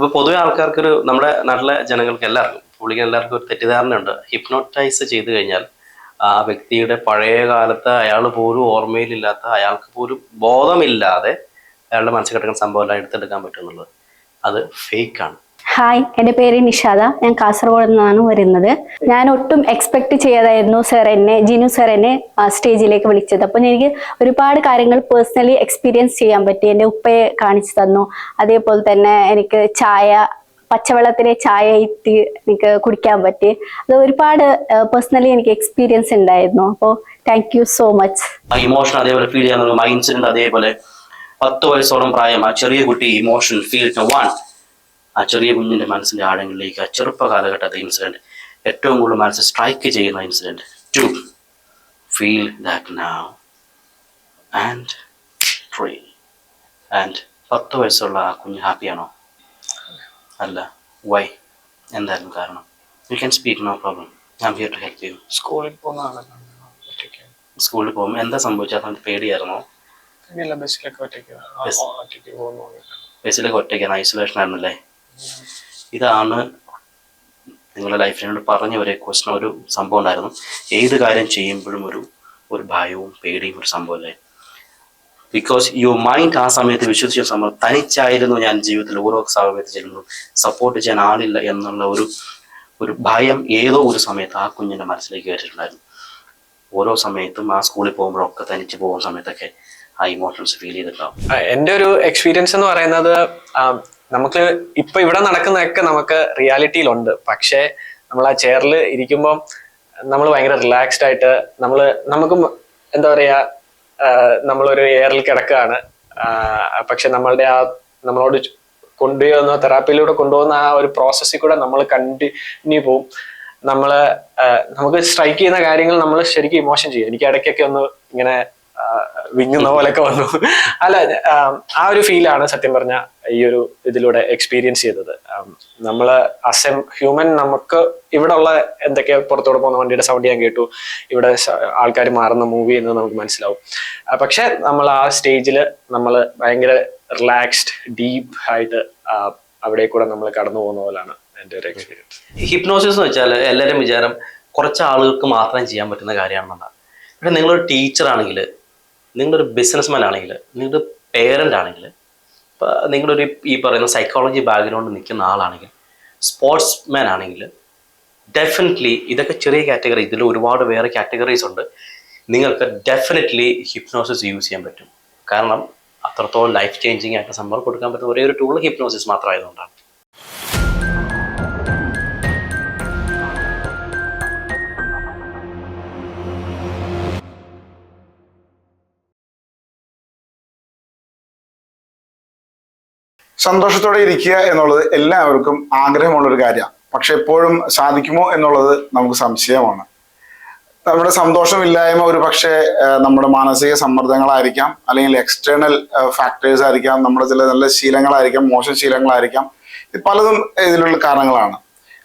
അപ്പൊ പൊതുവെ ആൾക്കാർക്കൊരു നമ്മുടെ നാട്ടിലെ ജനങ്ങൾക്ക് എല്ലാവർക്കും പുള്ളിക്ക് എല്ലാവർക്കും ഒരു തെറ്റിദ്ധാരണയുണ്ട്. ഹിപ്നോട്ടൈസ് ചെയ്തു കഴിഞ്ഞാൽ ആ വ്യക്തിയുടെ പഴയ കാലത്ത് അയാൾ പോലും ഓർമ്മയിലില്ലാത്ത അയാൾക്ക് പോലും ബോധമില്ലാതെ അയാളുടെ മനസ്സിൽ കിടക്കുന്ന സംഭവം എല്ലാം എടുത്തെടുക്കാൻ പറ്റുന്നുള്ളത് അത് ഫേക്കാണ്. ഹായ് എന്റെ പേര് നിഷാദ. ഞാൻ കാസർഗോഡ് നിന്നാണ് വരുന്നത്. ഞാൻ ഒട്ടും എക്സ്പെക്ട് ചെയ്യാതായിരുന്നു സർ എന്നെ ജിനു സർ എന്നെ സ്റ്റേജിലേക്ക് വിളിച്ചത്. അപ്പം എനിക്ക് ഒരുപാട് കാര്യങ്ങൾ പേഴ്സണലി എക്സ്പീരിയൻസ് ചെയ്യാൻ പറ്റി. എന്റെ ഉപ്പയെ കാണിച്ചു തന്നു. അതേപോലെ തന്നെ എനിക്ക് ചായ പച്ചവെള്ളത്തിലെ ചായ ഇട്ട് എനിക്ക് കുടിക്കാൻ പറ്റി. അത് ഒരുപാട് പേഴ്സണലി എനിക്ക് എക്സ്പീരിയൻസ് ഉണ്ടായിരുന്നു. അപ്പോൾ thank you so much emotion അതേപോലെ ഫീൽ ചെയ്യാൻ മൈൻഡ് സെറ്റ് അതേപോലെ പത്ത് വയസ്സോളം പ്രായം ആ ചെറിയ കുട്ടി ഇമോഷൻ ഫീൽ വൺ ആ ചെറിയ കുഞ്ഞിന്റെ മനസ്സിന്റെ ആഴങ്ങളിലേക്ക് ആ ചെറുപ്പ കാലഘട്ടത്തെ ഇൻസിഡന്റ് ഏറ്റവും കൂടുതൽ മനസ്സ് സ്ട്രൈക്ക് ചെയ്യുന്ന incident to feel that now and free and പത്ത് വയസ്സുള്ള ആ കുഞ്ഞ് ഹാപ്പിയാണോ അല്ല. വൈ എന്തായിരുന്നു കാരണം? You can speak no problem ഞാൻ ഹിയർ ടു ഹെൽപ്പ് യു സ്കൂളിൽ പോകുന്ന ആളാണ് സ്കൂളിൽ പോകുമ്പോൾ എന്താ സംഭവിച്ചത്? അത് പേടിയായിരുന്നോ? ബസ്സിലൊക്കെ ഒറ്റയ്ക്ക്. ബസ്സിലൊക്കെ ഒറ്റയ്ക്കാണ് ഐസൊലേഷൻ ആയിരുന്നല്ലേ? ഇതാണ് നിങ്ങളുടെ ലൈഫിനോട് പറഞ്ഞ ഒരു ക്വസ്റ്റൻ ഒരു സംഭവം ഉണ്ടായിരുന്നു. ഏത് കാര്യം ചെയ്യുമ്പോഴും ഒരു ഒരു ഭയവും പേടിയും ഒരു സംഭവമല്ലേ ബിക്കോസ് യു മൈൻഡ് ആ സമയത്ത് വിശ്വസിച്ച സമയം തനിച്ചായിരുന്നു ഞാൻ ജീവിതത്തിൽ ഓരോ സമയത്ത് ചെല്ലുന്നു സപ്പോർട്ട് ചെയ്യാൻ ആളില്ല എന്നുള്ള ഒരു ഒരു ഭയം ഏതോ ഒരു സമയത്ത് ആ കുഞ്ഞിന്റെ മനസ്സിലേക്ക് കയറ്റിട്ടുണ്ടായിരുന്നു ഓരോ സമയത്തും ആ സ്കൂളിൽ പോകുമ്പോഴൊക്കെ തനിച്ച് പോകുന്ന സമയത്തൊക്കെ ആ ഇമോഷൻസ് ഫീൽ ചെയ്തിട്ടുണ്ടാവും. എന്റെ ഒരു എക്സ്പീരിയൻസ് എന്ന് പറയുന്നത് നമുക്ക് ഇപ്പൊ ഇവിടെ നടക്കുന്നതൊക്കെ നമുക്ക് റിയാലിറ്റിയിലുണ്ട്. പക്ഷേ നമ്മൾ ആ ചെയറിൽ ഇരിക്കുമ്പോൾ നമ്മൾ ഭയങ്കര റിലാക്സ്ഡ് ആയിട്ട് നമ്മൾ നമുക്ക് എന്താ പറയാ നമ്മളൊരു എയറിൽ കിടക്കുകയാണ്. പക്ഷെ നമ്മളുടെ ആ നമ്മളോട് കൊണ്ടുപോകുന്ന തെറാപ്പിയിലൂടെ കൊണ്ടുപോകുന്ന ആ ഒരു പ്രോസസ്സിൽ കൂടെ നമ്മൾ കണ്ടിന്യൂ പോവും. നമ്മൾ നമുക്ക് സ്ട്രൈക്ക് ചെയ്യുന്ന കാര്യങ്ങൾ നമ്മൾ ശരിക്കും ഇമോഷൻ ചെയ്യും. എനിക്ക് ഇടയ്ക്കൊക്കെ ഒന്ന് ഇങ്ങനെ വിങ്ങുന്ന പോലൊക്കെ വന്നു. അല്ല ആ, ഒരു ഫീലാണ് സത്യം പറഞ്ഞ ഈ ഒരു ഇതിലൂടെ എക്സ്പീരിയൻസ് ചെയ്തത്. നമ്മൾ അസ് ഹ്യൂമൻ നമുക്ക് ഇവിടെ ഉള്ള എന്തൊക്കെ പുറത്തോടെ പോകുന്ന വണ്ടിയുടെ സൗണ്ട് ഞാൻ കേട്ടു. ഇവിടെ ആൾക്കാർ മാറുന്ന മൂവി എന്ന് നമുക്ക് മനസ്സിലാവും. പക്ഷെ നമ്മൾ ആ സ്റ്റേജിൽ നമ്മൾ ഭയങ്കര റിലാക്സ്ഡ് ഡീപ് ആയിട്ട് അവിടെ കൂടെ നമ്മൾ കടന്നു പോകുന്ന പോലാണ് എന്റെ ഒരു എക്സ്പീരിയൻസ് ഹിപ്നോസിസ് എന്ന് വെച്ചാൽ എല്ലാവരും വിചാരം കുറച്ച് ആളുകൾക്ക് മാത്രം ചെയ്യാൻ പറ്റുന്ന കാര്യമാണെന്നാണ്. പക്ഷെ നിങ്ങളൊരു ടീച്ചർ ആണെങ്കിൽ നിങ്ങളൊരു ബിസിനസ്മാൻ ആണെങ്കിൽ നിങ്ങളുടെ പേരന്റ് ആണെങ്കിൽ ഇപ്പം നിങ്ങളൊരു ഈ പറയുന്ന സൈക്കോളജി ബാക്ക്ഗ്രൗണ്ട് നിൽക്കുന്ന ആളാണെങ്കിൽ സ്പോർട്സ് മാൻ ആണെങ്കിൽ ഡെഫിനറ്റ്ലി ഇതൊക്കെ ചെറിയ കാറ്റഗറി ഇതിൽ ഒരുപാട് വേറെ കാറ്റഗറീസ് ഉണ്ട്. നിങ്ങൾക്ക് ഡെഫിനറ്റ്ലി ഹിപ്നോസിസ് യൂസ് ചെയ്യാൻ പറ്റും. കാരണം അത്രത്തോളം ലൈഫ് ചേഞ്ചിങ് ആയിട്ട് സംഭവം കൊടുക്കാൻ പറ്റുന്ന ഒരേ ഒരു ടൂൾ ഹിപ്നോസിസ് മാത്രമായതുകൊണ്ടാണ്. സന്തോഷത്തോടെ ഇരിക്കുക എന്നുള്ളത് എല്ലാവർക്കും ആഗ്രഹമുള്ള ഒരു കാര്യമാണ്. പക്ഷെ എപ്പോഴും സാധിക്കുമോ എന്നുള്ളത് നമുക്ക് സംശയമാണ്. നമ്മുടെ സന്തോഷമില്ലായ്മ ഒരു പക്ഷേ നമ്മുടെ മാനസിക സമ്മർദ്ദങ്ങളായിരിക്കാം അല്ലെങ്കിൽ എക്സ്റ്റേണൽ ഫാക്ടേഴ്സ് ആയിരിക്കാം നമ്മുടെ ചില നല്ല ശീലങ്ങളായിരിക്കാം മോശം ശീലങ്ങളായിരിക്കാം. പലതും ഇതിലുള്ള കാരണങ്ങളാണ്.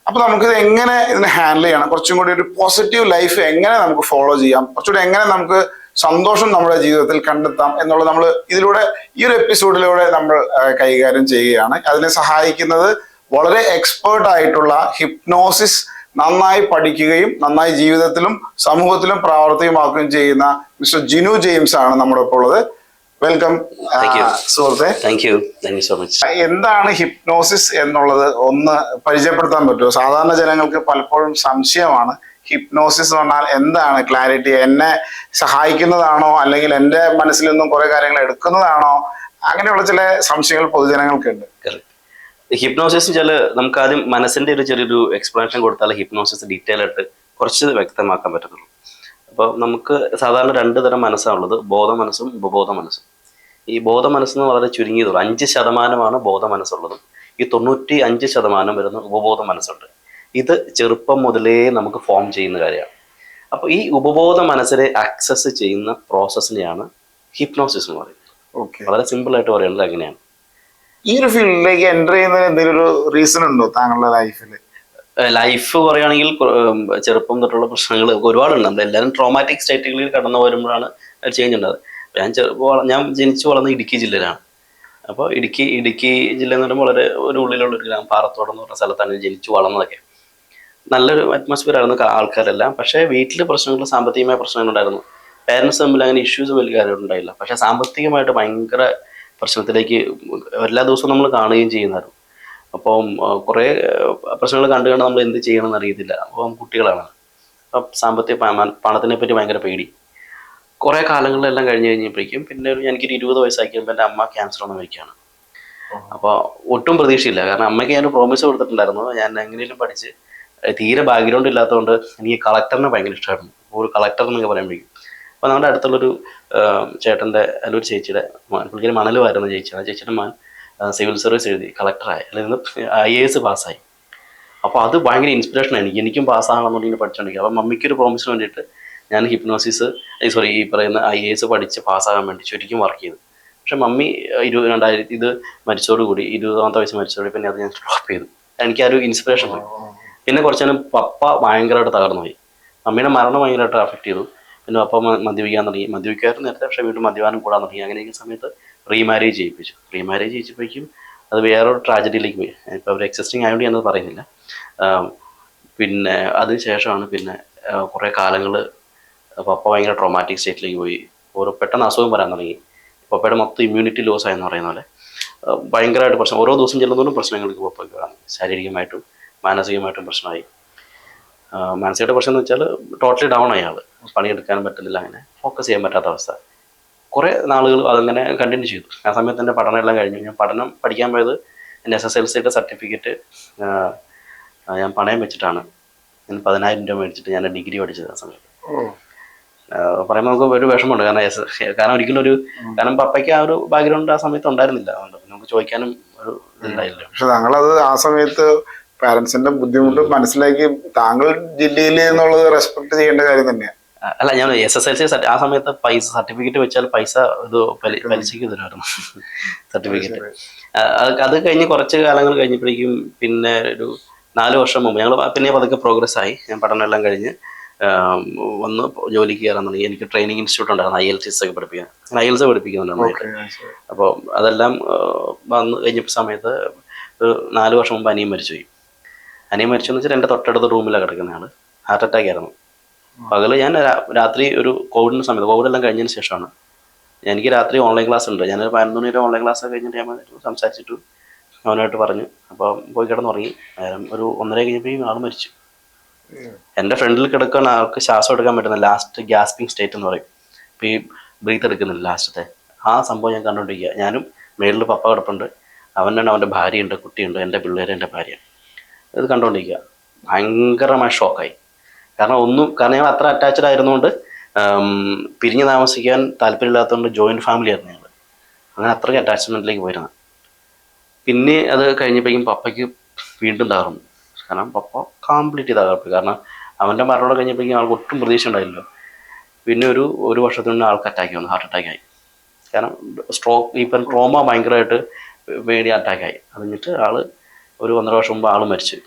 അപ്പൊ നമുക്കിത് എങ്ങനെ ഇതിനെ ഹാൻഡിൽ ചെയ്യണം? കുറച്ചും കൂടി ഒരു പോസിറ്റീവ് ലൈഫ് എങ്ങനെ നമുക്ക് ഫോളോ ചെയ്യാം? കുറച്ചുകൂടി എങ്ങനെ നമുക്ക് സന്തോഷം നമ്മുടെ ജീവിതത്തിൽ കണ്ടെത്താം എന്നുള്ളത് നമ്മൾ ഇതിലൂടെ ഈ ഒരു എപ്പിസോഡിലൂടെ നമ്മൾ കൈകാര്യം ചെയ്യുകയാണ്. അതിനെ സഹായിക്കുന്നത് വളരെ എക്സ്പേർട്ട് ആയിട്ടുള്ള ഹിപ്നോസിസ് നന്നായി പഠിക്കുകയും നന്നായി ജീവിതത്തിലും സമൂഹത്തിലും പ്രാവർത്തികമാക്കുകയും ചെയ്യുന്ന മിസ്റ്റർ ജിനു ജെയിംസ് ആണ് നമ്മുടെ ഇപ്പോൾ ഉള്ളത്. വെൽക്കം. സുഹൃത്തെ. Thank you thank you so much എന്താണ് ഹിപ്നോസിസ് എന്നുള്ളത് ഒന്ന് പരിചയപ്പെടുത്താൻ പറ്റുമോ? സാധാരണ ജനങ്ങൾക്ക് പലപ്പോഴും സംശയമാണ്. ഹിപ്നോസിസ് എന്ന് പറഞ്ഞാൽ എന്താണ്? ക്ലാരിറ്റി എന്നെ സഹായിക്കുന്നതാണോ? അല്ലെങ്കിൽ എന്റെ മനസ്സിൽ നിന്നും കുറെ കാര്യങ്ങൾ എടുക്കുന്നതാണോ? അങ്ങനെയുള്ള ചില സംശയങ്ങൾ പൊതുജനങ്ങൾക്കുണ്ട്. ഹിപ്നോസിസ് വെച്ചാൽ നമുക്ക് ആദ്യം മനസ്സിന്റെ ഒരു ചെറിയൊരു എക്സ്പ്ലനേഷൻ കൊടുത്താൽ ഹിപ്നോസിസ് ഡീറ്റെയിൽ ആയിട്ട് കുറച്ച് വ്യക്തമാക്കാൻ പറ്റത്തുള്ളൂ. അപ്പോൾ നമുക്ക് സാധാരണ രണ്ട് തരം മനസ്സാണുള്ളത് ബോധ മനസ്സും ഉപബോധ മനസ്സും ഈ ബോധ മനസ്സെന്ന് വളരെ ചുരുങ്ങിയതുള്ളൂ അഞ്ച് ശതമാനമാണ് ബോധ മനസ്സുള്ളതും ഈ തൊണ്ണൂറ്റി അഞ്ച് ശതമാനം വരുന്ന ഉപബോധ മനസ്സുണ്ട് ഇത് ചെറുപ്പം മുതലേ നമുക്ക് ഫോം ചെയ്യുന്ന കാര്യമാണ്. അപ്പോൾ ഈ ഉപബോധ മനസ്സിനെ ആക്സസ് ചെയ്യുന്ന പ്രോസസ്സിനെയാണ് ഹിപ്നോസിസ് എന്ന് പറയുന്നത്. ഓക്കെ വളരെ സിമ്പിൾ ആയിട്ട് പറയുന്നത് അങ്ങനെയാണ്. ഈ ഒരു ഫീൽഡിലേക്ക് എന്റർ ചെയ്യുന്നതിന് എന്തെങ്കിലും ഒരു റീസൺ ഉണ്ടോ താങ്കളുടെ ലൈഫിൽ ലൈഫ് പറയുകയാണെങ്കിൽ ചെറുപ്പം തൊട്ടുള്ള പ്രശ്നങ്ങൾ ഒരുപാടുണ്ട്. നമ്മളെല്ലാവരും ട്രോമാറ്റിക് സ്റ്റേറ്റുകളിൽ കടന്നു വരുമ്പോഴാണ് ചേഞ്ച് ഉണ്ടായത് ഞാൻ ചെറുപ്പം ഞാൻ ജനിച്ചു വളർന്ന ഇടുക്കി ജില്ലയിലാണ്. അപ്പോൾ ഇടുക്കി ഇടുക്കി ജില്ല എന്ന് പറയുമ്പോൾ വളരെ ഒരു ഉള്ളിലുള്ള ഒരു ഗ്രാമം. പാറത്തോടം എന്ന് പറഞ്ഞ സ്ഥലത്താണ് ജനിച്ചു വളർന്നതൊക്കെ. നല്ലൊരു അറ്റ്മോസ്ഫിയർ ആയിരുന്നു ആൾക്കാരെല്ലാം. പക്ഷേ വീട്ടിൽ പ്രശ്നങ്ങൾ സാമ്പത്തികമായ പ്രശ്നങ്ങൾ ഉണ്ടായിരുന്നു പേരൻസ് തമ്മിൽ അങ്ങനെ ഇഷ്യൂസ് വലിയ കാര്യം ഉണ്ടായില്ല. പക്ഷേ സാമ്പത്തികമായിട്ട് ഭയങ്കര പ്രശ്നത്തിലേക്ക് എല്ലാ ദിവസവും നമ്മൾ കാണുകയും ചെയ്യുന്നതായിരുന്നു. അപ്പം കുറേ പ്രശ്നങ്ങൾ കണ്ടു കണ്ട് നമ്മൾ എന്ത് ചെയ്യണമെന്ന് അറിയത്തില്ല. അപ്പം കുട്ടികളാണ്. അപ്പം സാമ്പത്തിക പണത്തിനെ പറ്റി ഭയങ്കര പേടി. കുറേ കാലങ്ങളിലെല്ലാം കഴിഞ്ഞ് കഴിഞ്ഞപ്പോഴേക്കും പിന്നെ ഒരു എനിക്കൊരു ഇരുപത് വയസ്സാക്കിയപ്പോൾ എന്റെ അമ്മ ക്യാൻസർ വന്ന് മരിക്കുകയാണ്. അപ്പോൾ ഒട്ടും പ്രതീക്ഷയില്ല. കാരണം അമ്മയ്ക്ക് ഞാൻ പ്രോമിസ് കൊടുത്തിട്ടുണ്ടായിരുന്നു. ഞാൻ എങ്ങനെയും പഠിച്ച് തീരെ ബാക്ക്ഗ്രൗണ്ട് ഇല്ലാത്തതുകൊണ്ട് എനിക്ക് കളക്ടറിനെ ഭയങ്കര ഇഷ്ടമായിരുന്നു അപ്പോൾ ഒരു കളക്ടർ എന്നൊക്കെ പറയാൻ പറ്റും. അപ്പോൾ നമ്മുടെ അടുത്തുള്ളൊരു ചേട്ടന്റെ അല്ലെങ്കിൽ ഒരു ചേച്ചിയുടെ മോൻ പുള്ളിക്കാരി മണലുമായിരുന്നു ചേച്ചിയാണ്. ആ ചേച്ചിയുടെ മാൻ സിവിൽ സർവീസ് എഴുതി കളക്ടറായി. അല്ലെങ്കിൽ ഐ എ എസ് പാസ്സായി. അപ്പോൾ അത് ഭയങ്കര ഇൻസ്പിറേഷൻ എനിക്ക് എനിക്കും പാസ്സാകണമെന്നുണ്ടെങ്കിൽ പഠിച്ചുകൊണ്ടിരിക്കുക അപ്പോൾ മമ്മിക്കൊരു പ്രോമിസിന് വേണ്ടിയിട്ട് ഞാൻ ഹിപ്നോസിസ് സോറി ഈ പറയുന്ന ഐ എ എസ് പഠിച്ച് പാസ്സാകാൻ വേണ്ടി ശരിക്കും വർക്ക് ചെയ്തു. പക്ഷെ മമ്മി ഇരു രണ്ടായിരത്തി ഇത് മരിച്ചതോടുകൂടി ഇരുപതാമത്തെ വയസ്സ് മരിച്ചതോടെ പിന്നെ അത് ഞാൻ ഡ്രോപ്പ് ചെയ്തു. എനിക്ക് ആ ഒരു ഇൻസ്പിറേഷൻ പോയി പിന്നെ കുറച്ച് നേരം പപ്പ ഭയങ്കരമായിട്ട് തകർന്നു പോയി. അമ്മയുടെ മരണം ഭയങ്കരമായിട്ട് അഫക്റ്റ് ചെയ്തു. പിന്നെ പപ്പ മദ്യപിക്കാൻ തുടങ്ങി. മദ്യപിക്കായിരുന്നു നേരത്തെ പക്ഷേ വീണ്ടും മദ്യപാനം കൂടാൻ തുടങ്ങി. അങ്ങനെയൊക്കെ സമയത്ത് റീമാരേജ് ചെയ്യിപ്പിച്ചു. റീമാരേജ് ചെയ്യിച്ചപ്പോഴേക്കും അത് വേറൊരു ട്രാജഡിയിലേക്ക് പോയി. ഇപ്പോൾ അവർ എക്സിസ്റ്റിംഗ് ആയതുകൊണ്ട് ഞാനത് പറയുന്നില്ല. പിന്നെ അതിന് ശേഷമാണ് പിന്നെ കുറേ കാലങ്ങൾ പപ്പ ഭയങ്കര ട്രോമാറ്റിക് സ്റ്റേറ്റിലേക്ക് പോയി. ഓരോ പെട്ടെന്ന് അസുഖം വരാൻ തുടങ്ങി. പപ്പയുടെ മൊത്തം ഇമ്മ്യൂണിറ്റി ലോസ് ആയെന്ന് പറയുന്ന പോലെ. ഭയങ്കരമായിട്ട് പ്രശ്നം. ഓരോ ദിവസം ചെല്ലുന്നതും പ്രശ്നങ്ങൾക്ക് പപ്പയ്ക്ക് വരാം. ശാരീരികമായിട്ടും മാനസികമായിട്ടും പ്രശ്നമായി. മാനസികമായിട്ട് പ്രശ്നം എന്ന് വെച്ചാൽ ടോട്ടലി ഡൗൺ ആയി ആൾ പണിയെടുക്കാനും പറ്റുന്നില്ല അങ്ങനെ. ഫോക്കസ് ചെയ്യാൻ പറ്റാത്ത അവസ്ഥ. കുറേ നാളുകൾ അതങ്ങനെ കണ്ടിന്യൂ ചെയ്തു. ആ സമയത്ത് എന്റെ പഠനം എല്ലാം കഴിഞ്ഞു. ഞാൻ പഠനം പഠിക്കാൻ പോയത് എന്റെ എസ് എസ് എൽ സിയുടെ സർട്ടിഫിക്കറ്റ് ഞാൻ പണയം വെച്ചിട്ടാണ്. ഞാൻ പതിനായിരം രൂപ മേടിച്ചിട്ട് ഞാൻ ഡിഗ്രി പഠിച്ചത് ആ സമയത്ത്. പറയുമ്പോൾ നമുക്ക് ഒരു വിഷമമുണ്ട്. കാരണം എസ് കാരണം ഒരിക്കലും ഒരു കാരണം പപ്പയ്ക്ക് ആ ഒരു ബാക്ക്ഗ്രൗണ്ട് ആ സമയത്ത് ഉണ്ടായിരുന്നില്ല. അതുകൊണ്ട് നമുക്ക് ചോദിക്കാനും ഒരു ഇതുണ്ടായില്ല. പക്ഷെ ഞങ്ങളത് ആ സമയത്ത് പാരന്റ്സിന്റെ ബുദ്ധിമുട്ട് മനസ്സിലാക്കി താങ്കൾ ജില്ലയിൽ എന്നുള്ളത് റെസ്പെക്ട് ചെയ്യേണ്ട കാര്യം തന്നെയാണ് അല്ല ഞാൻ എസ് എസ് എൽ സി ആ സമയത്ത് പൈസ സർട്ടിഫിക്കറ്റ് വെച്ചാൽ പൈസ ഇത് പലി- പലിശയ്ക്ക് തരുമായിരുന്നു. സർട്ടിഫിക്കറ്റ് അത് കഴിഞ്ഞ് കുറച്ച് കാലങ്ങൾ കഴിഞ്ഞപ്പോഴേക്കും പിന്നെ ഒരു നാല് വർഷം മുമ്പ് ഞങ്ങൾ പിന്നെ പതുക്കെ പ്രോഗ്രസ് ആയി. ഞാൻ പഠനമെല്ലാം കഴിഞ്ഞ് വന്ന് ജോലിക്ക് കയറാൻ തുടങ്ങി. എനിക്ക് ട്രെയിനിങ് ഇൻസ്റ്റിറ്റ്യൂട്ട് ഉണ്ടായിരുന്നു ഐ എൽ ടി എസ് ഒക്കെ പഠിപ്പിക്കാൻ. ഐ എൽ എസ് പഠിപ്പിക്കുന്നുണ്ടായിരുന്നു അപ്പോൾ അതെല്ലാം വന്ന് കഴിഞ്ഞ സമയത്ത് ഒരു നാല് വർഷം മുമ്പ് അനിയും മരിച്ചുപോയി. അനിയൻ മരിച്ചെന്ന് വെച്ചാൽ എന്റെ തൊട്ടടുത്ത റൂമിലാണ് കിടക്കുന്ന ആൾ ഹാർട്ട് അറ്റാക്ക് ആയിരുന്നു. പകൽ ഞാൻ രാത്രി ഒരു കോവിഡിന്റെ സമയത്ത് കോവിഡ് എല്ലാം കഴിഞ്ഞതിന് ശേഷമാണ്. എനിക്ക് രാത്രി ഓൺലൈൻ ക്ലാസ് ഉണ്ട്. ഞാനൊരു പതിനൊന്ന് മണി ഓൺലൈൻ ക്ലാസ് കഴിഞ്ഞിട്ട് ഞാൻ സംസാരിച്ചിട്ട് അവനായിട്ട് പറഞ്ഞു. അപ്പോൾ പോയി കിടന്നുറങ്ങി. നേരം ഒരു ഒന്നര കഴിഞ്ഞപ്പോൾ ആൾ മരിച്ചു. എന്റെ ഫ്രണ്ടിൽ കിടക്കുന്ന ആൾക്ക് ശ്വാസം എടുക്കാൻ പറ്റുന്ന ലാസ്റ്റ് ഗ്യാസ്പിംഗ് സ്റ്റേറ്റ് എന്ന് പറയും. ഇപ്പോൾ ഈ ബ്രീത്ത് എടുക്കുന്നില്ല ലാസ്റ്റത്തെ ആ സംഭവം ഞാൻ കണ്ടുകൊണ്ടിരിക്കുക ഞാനും മേളിൽ പപ്പ കിടപ്പുണ്ട്. അവനാണ് അവന്റെ ഭാര്യയുണ്ട് കുട്ടിയുണ്ട് എന്റെ പിള്ളേർ എന്റെ ഭാര്യ. ഇത് കണ്ടുകൊണ്ടിരിക്കുക ഭയങ്കരമായ ഷോക്കായി കാരണം ഒന്നും കാരണം ഞങ്ങൾ അത്ര അറ്റാച്ച്ഡ് ആയിരുന്നുകൊണ്ട് പിരിഞ്ഞ് താമസിക്കാൻ താല്പര്യമില്ലാത്തതുകൊണ്ട് ജോയിന്റ് ഫാമിലി ആയിരുന്നു ഞങ്ങൾ അങ്ങനെ അത്രയ്ക്ക് അറ്റാച്ച്മെന്റിലേക്ക് പോയിരുന്നു. പിന്നെ അത് കഴിഞ്ഞപ്പോഴേക്കും പപ്പയ്ക്ക് വീണ്ടും തകർന്നു. കാരണം പപ്പ കംപ്ലീറ്റ് തകർപ്പ് കാരണം അവന്റെ മരണോടെ കഴിഞ്ഞപ്പോഴേക്കും ആൾക്ക് ഒട്ടും പ്രതീക്ഷ ഉണ്ടായില്ലല്ലോ. പിന്നെ ഒരു ഒരു വർഷത്തിനുള്ളിൽ ആൾക്ക് അറ്റാക്ക് വന്നു ഹാർട്ട് അറ്റാക്ക് ആയി. കാരണം സ്ട്രോക്ക് ഇപ്പം ട്രോമ ഭയങ്കരമായിട്ട് പേടി അറ്റാക്കായി അത് കഴിഞ്ഞിട്ട് ആൾ ഒരു ഒന്നര വർഷം മുമ്പ് ആൾ മരിച്ചു.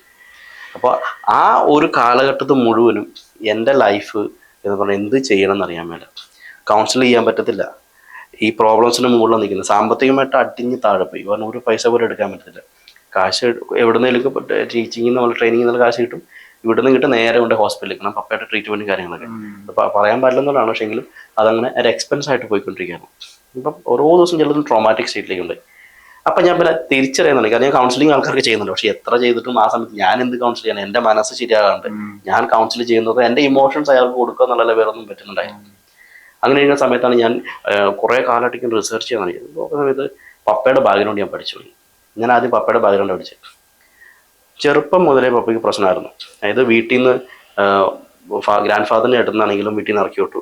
അപ്പോൾ ആ ഒരു കാലഘട്ടത്തിൽ മുഴുവനും എന്റെ ലൈഫ് എന്ന് പറഞ്ഞാൽ എന്ത് ചെയ്യണം എന്നറിയാൻ മേല. കൗൺസിൽ ചെയ്യാൻ പറ്റത്തില്ല. ഈ പ്രോബ്ലംസിന് മുകളിൽ നിൽക്കുന്നത് സാമ്പത്തികമായിട്ട് അടിഞ്ഞ് താഴെ പോയി കാരണം ഒരു പൈസ പോലും എടുക്കാൻ പറ്റത്തില്ല. കാശ് എവിടുന്നേലും ടീച്ചിങ്ങിൽ നമ്മൾ ട്രെയിനിങ് എന്നുള്ള കാശ് കിട്ടും. ഇവിടെ നിന്ന് കിട്ടും നേരെ കൊണ്ട് ഹോസ്പിറ്റലിൽ കാരണം പപ്പയുടെ ട്രീറ്റ്മെന്റും കാര്യങ്ങളൊക്കെ. അപ്പോൾ പറയാൻ പാടില്ലെന്നുള്ളതാണ്. പക്ഷേങ്കിലും അതങ്ങനെ ഒരു എക്സ്പെൻസ് ആയിട്ട് പോയിക്കൊണ്ടിരിക്കുകയാണ്. ഇപ്പം ഓരോ ദിവസം ചിലതും ട്രോമാറ്റിക് സ്റ്റേറ്റിലേക്കുണ്ട് അപ്പം ഞാൻ പിന്നെ തിരിച്ചറിയുന്നുണ്ട് കാരണം ഞാൻ കൗൺസിലിംഗ് ആൾക്കാർക്ക് ചെയ്യുന്നുണ്ട്. പക്ഷെ എത്ര ചെയ്തിട്ടും ആ സമയത്ത് ഞാൻ എന്ത് കൗൺസിൽ ചെയ്യണം? എന്റെ മനസ്സ് ശരിയാകാണ്ട് ഞാൻ കൗൺസിൽ ചെയ്യുന്നത് എന്റെ ഇമോഷൻസ് അയാൾക്ക് കൊടുക്കുക എന്നുള്ള വേറൊന്നും പറ്റുന്നുണ്ടായി അങ്ങനെ ഇരിക്കുന്ന സമയത്താണ് ഞാൻ കുറേ കാലമായിട്ട് റിസർച്ച് ചെയ്യാൻ തുടങ്ങിയത് സമയത്ത് പപ്പയുടെ ബാക്ക്ഗ്രൗണ്ട് ഞാൻ പഠിച്ചു ഞാൻ ആദ്യം പപ്പയുടെ ബാക്ക്ഗ്രൗണ്ട് പഠിച്ചത് ചെറുപ്പം മുതലേ പപ്പയ്ക്ക് പ്രശ്നമായിരുന്നു. അതായത് വീട്ടിൽ നിന്ന് ഗ്രാൻഡ് ഫാദറിനെ എടുത്തുനിന്നാണെങ്കിലും വീട്ടിൽ നിന്ന് ഇറക്കി വിട്ടു.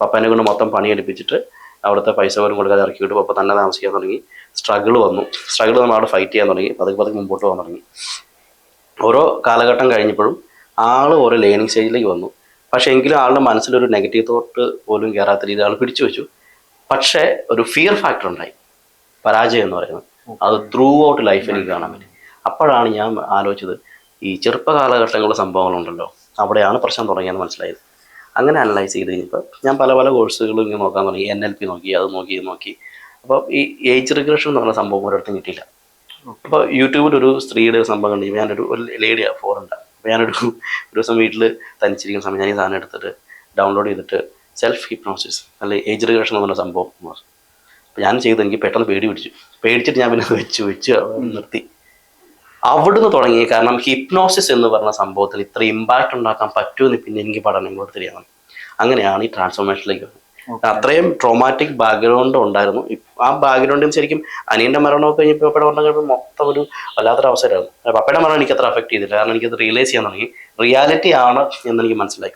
പപ്പനെ കൊണ്ട് മൊത്തം പണി എടുപ്പിച്ചിട്ട് അവിടുത്തെ പൈസ പോലും കൊടുക്കാതെ ഇറക്കി വിട്ടു. പപ്പ തന്നെ താമസിക്കാൻ തുടങ്ങി. സ്ട്രഗിൾ വന്നു. സ്ട്രഗിൾ നമ്മൾ അവിടെ ഫൈറ്റ് ചെയ്യാൻ തുടങ്ങി. പതുക്കെ പതുക്കെ മുമ്പോട്ട് പോകാൻ തുടങ്ങി. ഓരോ കാലഘട്ടം കഴിഞ്ഞപ്പോഴും ആൾ ഓരോ ലേണിംഗ് സ്റ്റേജിലേക്ക് വന്നു. പക്ഷേ എങ്കിലും ആളുടെ മനസ്സിലൊരു നെഗറ്റീവ് തോട്ട് പോലും കയറാത്ത രീതിയിൽ ആൾ പിടിച്ചു വെച്ചു പക്ഷേ ഒരു ഫിയർ ഫാക്ടർ ഉണ്ടായി. പരാജയം എന്ന് പറയുന്നത്. അത് ത്രൂ ഔട്ട് ലൈഫ് എനിക്ക് കാണാൻ പറ്റി. അപ്പോഴാണ് ഞാൻ ആലോചിച്ചത് ഈ ചെറുപ്പ കാലഘട്ടങ്ങളിലെ സംഭവങ്ങളുണ്ടല്ലോ അവിടെയാണ് പ്രശ്നം തുടങ്ങിയെന്ന് മനസ്സിലായത്. അങ്ങനെ അനലൈസ് ചെയ്ത് കഴിഞ്ഞപ്പോൾ ഞാൻ പല പല കോഴ്സുകളും ഇങ്ങനെ നോക്കാൻ തുടങ്ങി. എൻ എൽ പി നോക്കി അത് നോക്കി ഇത് നോക്കി. അപ്പോൾ ഈ ഏജ് റിഗ്രഷൻ എന്ന് പറഞ്ഞ സംഭവം ഒരിടത്തും കിട്ടിയില്ല. അപ്പോൾ യൂട്യൂബിൽ ഒരു സ്ത്രീയുടെ ഒരു സംഭവം കണ്ടു. ഞാനൊരു ഒരു ലേഡിയാണ് ഫോറുണ്ട് അപ്പോൾ ഞാനൊരു ഒരു ദിവസം വീട്ടിൽ തനിച്ചിരിക്കുന്ന സമയം ഞാൻ ഈ സാധനം എടുത്തിട്ട് ഡൗൺലോഡ് ചെയ്തിട്ട് സെൽഫ് ഹിപ്നോസിസ് അല്ലെ ഏജ് റിഗ്രഷൻ എന്ന് പറഞ്ഞ സംഭവം അപ്പോൾ ഞാൻ ചെയ്ത് എനിക്ക് പെട്ടെന്ന് പേടി പിടിച്ചു. പേടിച്ചിട്ട് ഞാൻ പിന്നെ വെച്ചു വെച്ച് നിർത്തി. അവിടുന്ന് തുടങ്ങി. കാരണം ഹിപ്നോസിസ് എന്ന് പറഞ്ഞ സംഭവത്തിൽ ഇത്ര ഇമ്പാക്റ്റ് ഉണ്ടാക്കാൻ പറ്റുമെന്ന് പിന്നെ എനിക്ക് പഠനം കൊടുത്തിരിക്കണം അങ്ങനെയാണ് ഈ ട്രാൻസ്ഫോർമേഷനിലേക്ക് അത്രയും ട്രോമാറ്റിക് ബാക്ക്ഗ്രൗണ്ട് ഉണ്ടായിരുന്നു. ആ ബാക്ക്ഗ്രൗണ്ടിൽ ശരിക്കും അനിയന്റെ മരണമൊക്കെ കഴിഞ്ഞപ്പോൾ പപ്പയുടെ മരണം കഴിഞ്ഞപ്പോൾ മൊത്തം ഒരു വല്ലാത്തൊരു അവസരമായിരുന്നു. പപ്പയുടെ മരണം എനിക്ക് അത്ര അഫക്ട് ചെയ്തില്ല. കാരണം എനിക്കത് റിയലൈസ് ചെയ്യാൻ തുടങ്ങി. റിയാലിറ്റി ആണ് എന്ന് എനിക്ക് മനസ്സിലായി.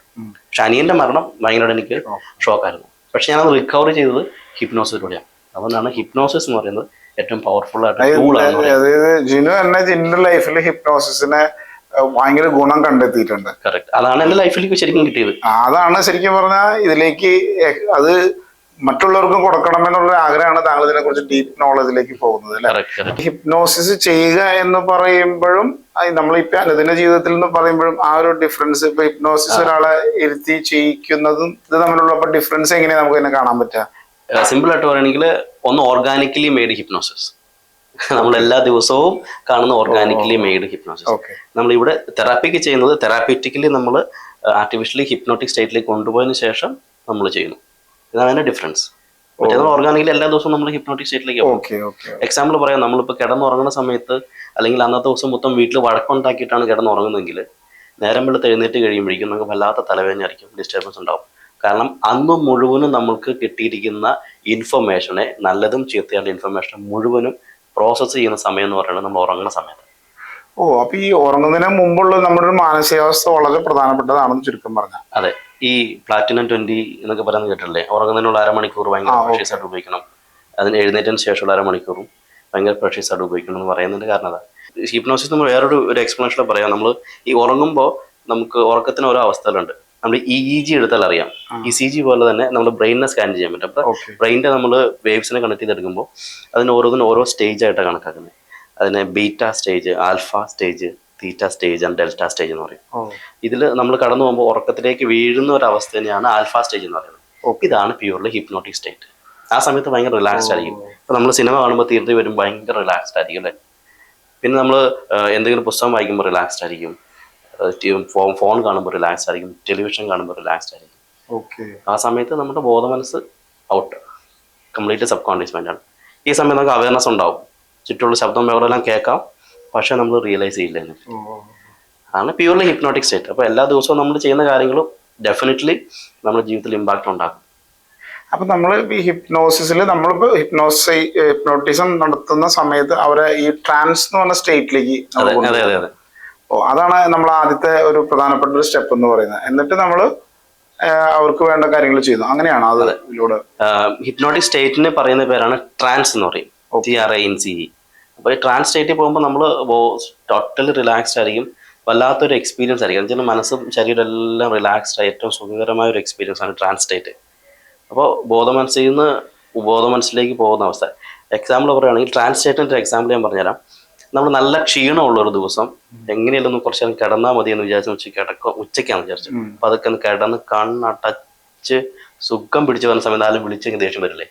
പക്ഷെ അനിയന്റെ മരണം ഭയങ്കര എനിക്ക് ഷോക്കായിരുന്നു പക്ഷെ ഞാനത് റിക്കവർ ചെയ്തത് ഹിപ്നോസിലൂടെയാണ് അതുകൊണ്ടാണ് ഹിപ്നോസിസ് എന്ന് പറയുന്നത് ഏറ്റവും പവർഫുൾ ആയിട്ട് ടൂളാണ് അതായത് ജിനു തന്നെ ജിന്റെ ലൈഫിൽ ഹിപ്നോസിസിനെ ഭയങ്കര ഗുണം കണ്ടെത്തിയിട്ടുണ്ട്. കറക്റ്റ് അതാണ് എന്റെ ലൈഫിലേക്ക് ശരിക്കും കിട്ടിയത്. അതാണ് ശരിക്കും പറഞ്ഞാൽ ഇതിലേക്ക് അത് മറ്റുള്ളവർക്കും കൊടുക്കണമെന്നുള്ള ആഗ്രഹമാണ് താങ്കൾ ഇതിനെ കുറിച്ച് ഡീപ്പ് നോളജിലേക്ക് പോകുന്നത് അല്ലെ? ഹിപ്നോസിസ് ചെയ്യുക എന്ന് പറയുമ്പോഴും നമ്മളിപ്പോ അനുദിന ജീവിതത്തിൽ എന്ന് പറയുമ്പോഴും ആ ഒരു ഡിഫറൻസ് ഇപ്പൊ ഹിപ്നോസിസ് ഒരാളെ ഇരുത്തി ചെയ്യിക്കുന്നതും ഇത് തമ്മിലുള്ള ഡിഫറൻസ് എങ്ങനെയാ നമുക്ക് തന്നെ കാണാൻ പറ്റുക? സിമ്പിൾ ആയിട്ട് പറയുകയാണെങ്കിൽ ഒന്ന് ഓർഗാനിക്കലി മെയ്ഡ് ഹിപ്നോസിസ് നമ്മൾ എല്ലാ ദിവസവും കാണുന്ന ഓർഗാനിക്കലി മെയ്ഡ് ഹിപ്നോസിസ് നമ്മൾ ഇവിടെ തെറാപ്പിക്ക് ചെയ്യുന്നത് തെറാപ്പിറ്റിക്കലി നമ്മൾ ആർട്ടിഫിഷ്യലി ഹിപ്നോട്ടിക് സ്റ്റേറ്റിലേക്ക് കൊണ്ടുപോയതിനു ശേഷം നമ്മൾ ചെയ്യുന്നു. ഇതാണ് അതിന്റെ ഡിഫറൻസ് മറ്റേ ഓർഗാനിക്കലി എല്ലാ ദിവസവും നമ്മൾ ഹിപ്നോട്ടിക് സ്റ്റേറ്റിലേക്ക് പോകും. ഓക്കെ ഓക്കെ എക്സാമ്പിൾ പറയാം നമ്മളിപ്പോൾ കിടന്നുറങ്ങുന്ന സമയത്ത് അല്ലെങ്കിൽ അന്നത്തെ ദിവസം മൊത്തം വീട്ടിൽ വഴക്കുണ്ടാക്കിയിട്ടാണ് കിടന്നുറങ്ങുന്നതെങ്കിൽ നേരം വെളുത്ത് എഴുന്നേറ്റ് കഴിയുമ്പോഴേക്കും നമുക്ക് വല്ലാത്ത തലവേദനയായിരിക്കും ഡിസ്റ്റർബൻസ് ഉണ്ടാവും. കാരണം അന്ന് മുഴുവനും നമ്മൾക്ക് കിട്ടിയിരിക്കുന്ന ഇൻഫർമേഷനെ നല്ലതും ചീത്തയായ ഇൻഫർമേഷൻ മുഴുവനും പ്രോസസ്സ് ചെയ്യുന്ന സമയം എന്ന് പറയുന്നത് നമ്മൾ ഉറങ്ങുന്ന സമയത്ത്. ഓ അപ്പൊ ഈ ഉറങ്ങുന്നതിന് മുമ്പുള്ള നമ്മുടെ ഒരു മാനസികാവസ്ഥ വളരെ പ്രധാനപ്പെട്ടതാണെന്ന് ചുരുക്കം പറഞ്ഞ. അതെ ഈ പ്ലാറ്റിനം ട്വന്റി എന്നൊക്കെ പറയുന്നത് കേട്ടില്ലേ ഉറങ്ങുന്നതിനുള്ള അരമണിക്കൂർ ഭയങ്കര. പ്രഷ്യസ് ആയിട്ട് ഉപയോഗിക്കണം. അതിന് എഴുന്നേറ്റതിന് ശേഷമുള്ള അരമണിക്കൂറും ഭയങ്കര പ്രഷ്യസ് ആയിട്ട് ഉപയോഗിക്കണം എന്ന് പറയുന്നതിന്റെ കാരണം അതാ. ഹിപ്നോസിസ് നമ്മൾ വേറൊരു ഒരു എക്സ്പ്ലനേഷൻ പറയാം. നമ്മൾ ഈ ഉറങ്ങുമ്പോൾ നമുക്ക് ഉറക്കത്തിന് ഓരോ അവസ്ഥകളുണ്ട്. നമ്മൾ ഇ ഇ ജി എടുത്താൽ അറിയാം. ഇ സി ജി പോലെ തന്നെ നമ്മൾ ബ്രെയിനിനെ സ്കാൻ ചെയ്യാൻ പറ്റും. അപ്പോൾ ബ്രെയിനിന്റെ നമ്മൾ വേവ്സിനെ കണക്ട് ചെയ്തെടുക്കുമ്പോൾ അതിന് ഓരോന്നിനും ഓരോ സ്റ്റേജ് ആയിട്ടാണ് കണക്കാക്കുന്നത്. അതിനെ beta stage alpha stage theta stage and delta stage എന്ന് പറയും. ഇതിൽ നമ്മൾ കടന്നു പോകുമ്പോൾ ഉറക്കത്തിലേക്ക് വീഴുന്ന ഒരു അവസ്ഥ തന്നെയാണ് ആൽഫ സ്റ്റേജ് എന്ന് പറയുന്നത്. ഓക്കെ ഇതാണ് പ്യൂർലി ഹിപ്നോട്ടിക് സ്റ്റേറ്റ് ആ സമയത്ത് ഭയങ്കര റിലാക്സ്ഡ് ആയിരിക്കും. ഇപ്പം നമ്മൾ സിനിമ കാണുമ്പോൾ തിയേറ്ററിൽ വരും ഭയങ്കര റിലാക്സ്ഡ് ആയിരിക്കും അല്ലേ? പിന്നെ നമ്മൾ എന്തെങ്കിലും പുസ്തകം വായിക്കുമ്പോൾ റിലാക്സ്ഡ് ആയിരിക്കും. ഫോൺ ഫോൺ കാണുമ്പോൾ റിലാക്സ് ആയിരിക്കും ടെലിവിഷൻ കാണുമ്പോൾ റിലാക്സ്ഡ് ആയിരിക്കും. ഓക്കെ. ആ സമയത്ത് നമ്മുടെ ബോധമനസ്സ് ഔട്ട് കംപ്ലീറ്റ് സബ് കോൺഷ്യസ് മൈൻഡാണ് ആണ്. ഈ സമയത്ത് നമുക്ക് അവയർനെസ് ഉണ്ടാവും. ചുറ്റുള്ള ശബ്ദം വേറെല്ലാം കേൾക്കാം പക്ഷെ നമ്മൾ റിയലൈസ് ചെയ്യില്ല അതാണ് പ്യൂർലി ഹിപ്നോട്ടിക് സ്റ്റേറ്റ് അപ്പോൾ എല്ലാ ദിവസവും നമ്മൾ ചെയ്യുന്ന കാര്യങ്ങളും ഡെഫിനറ്റ്ലി നമ്മുടെ ജീവിതത്തിൽ ഇമ്പാക്റ്റ് ഉണ്ടാക്കും. അപ്പൊ നമ്മൾ ഈ ഹിപ്നോസിസിൽ നമ്മളിപ്പോ ഹിപ്നോസി ഹിപ്നോട്ടിസം നടത്തുന്ന സമയത്ത് അവരെ ഈ ട്രാൻസ് എന്ന് പറഞ്ഞ സ്റ്റേറ്റിലേക്ക് അതെ അതെ അതെ. അതാണ് നമ്മൾ ആദ്യത്തെ ഒരു പ്രധാനപ്പെട്ട ഒരു സ്റ്റെപ്പ് എന്ന് പറയുന്നത്. എന്നിട്ട് നമ്മൾ അവർക്ക് വേണ്ട കാര്യങ്ങൾ ചെയ്യുന്നു അങ്ങനെയാണ് അത് ഇതിലൂടെ. ഹിപ്നോട്ടിക് സ്റ്റേറ്റിന് പറയുന്ന പേരാണ് ട്രാൻസ് എന്ന് പറയും. T R I N C E അപ്പോൾ ഈ ട്രാൻസ് സ്റ്റേറ്റിൽ പോകുമ്പോൾ നമ്മൾ ടോട്ടലി റിലാക്സ്ഡ് ആയിരിക്കും. വല്ലാത്തൊരു എക്സ്പീരിയൻസ് ആയിരിക്കും. എന്ന് വെച്ചാൽ മനസ്സും ശരീരം എല്ലാം റിലാക്സ്ഡ് ആയി. ഏറ്റവും സുഖകരമായ ഒരു എക്സ്പീരിയൻസ് ആണ് ട്രാൻസ് സ്റ്റേറ്റ് അപ്പോൾ ബോധമനസ്സിൽ നിന്ന് ബോധമനസ്സിലേക്ക് പോകുന്ന അവസ്ഥ. എക്സാമ്പിൾ പറയുകയാണെങ്കിൽ ട്രാൻസ് സ്റ്റേറ്റിന്റെ എക്സാമ്പിൾ ഞാൻ പറഞ്ഞുതരാം. നമ്മൾ നല്ല ക്ഷീണമുള്ള ഒരു ദിവസം എങ്ങനെയല്ലോ ഒന്ന് കുറച്ച് നേരം കിടന്നാൽ മതി എന്ന് വിചാരിച്ചു ഉച്ചയ്ക്ക് കിടക്കുക. ഉച്ചയ്ക്കാണ് വിചാരിച്ചത്. അപ്പൊ അതൊക്കെ ഒന്ന് കിടന്ന് കണ്ണടച്ച് സുഖം പിടിച്ച് വരുന്ന സമയത്ത് ആരും വിളിച്ചെങ്കിൽ ദേഷ്യം വരില്ലേ?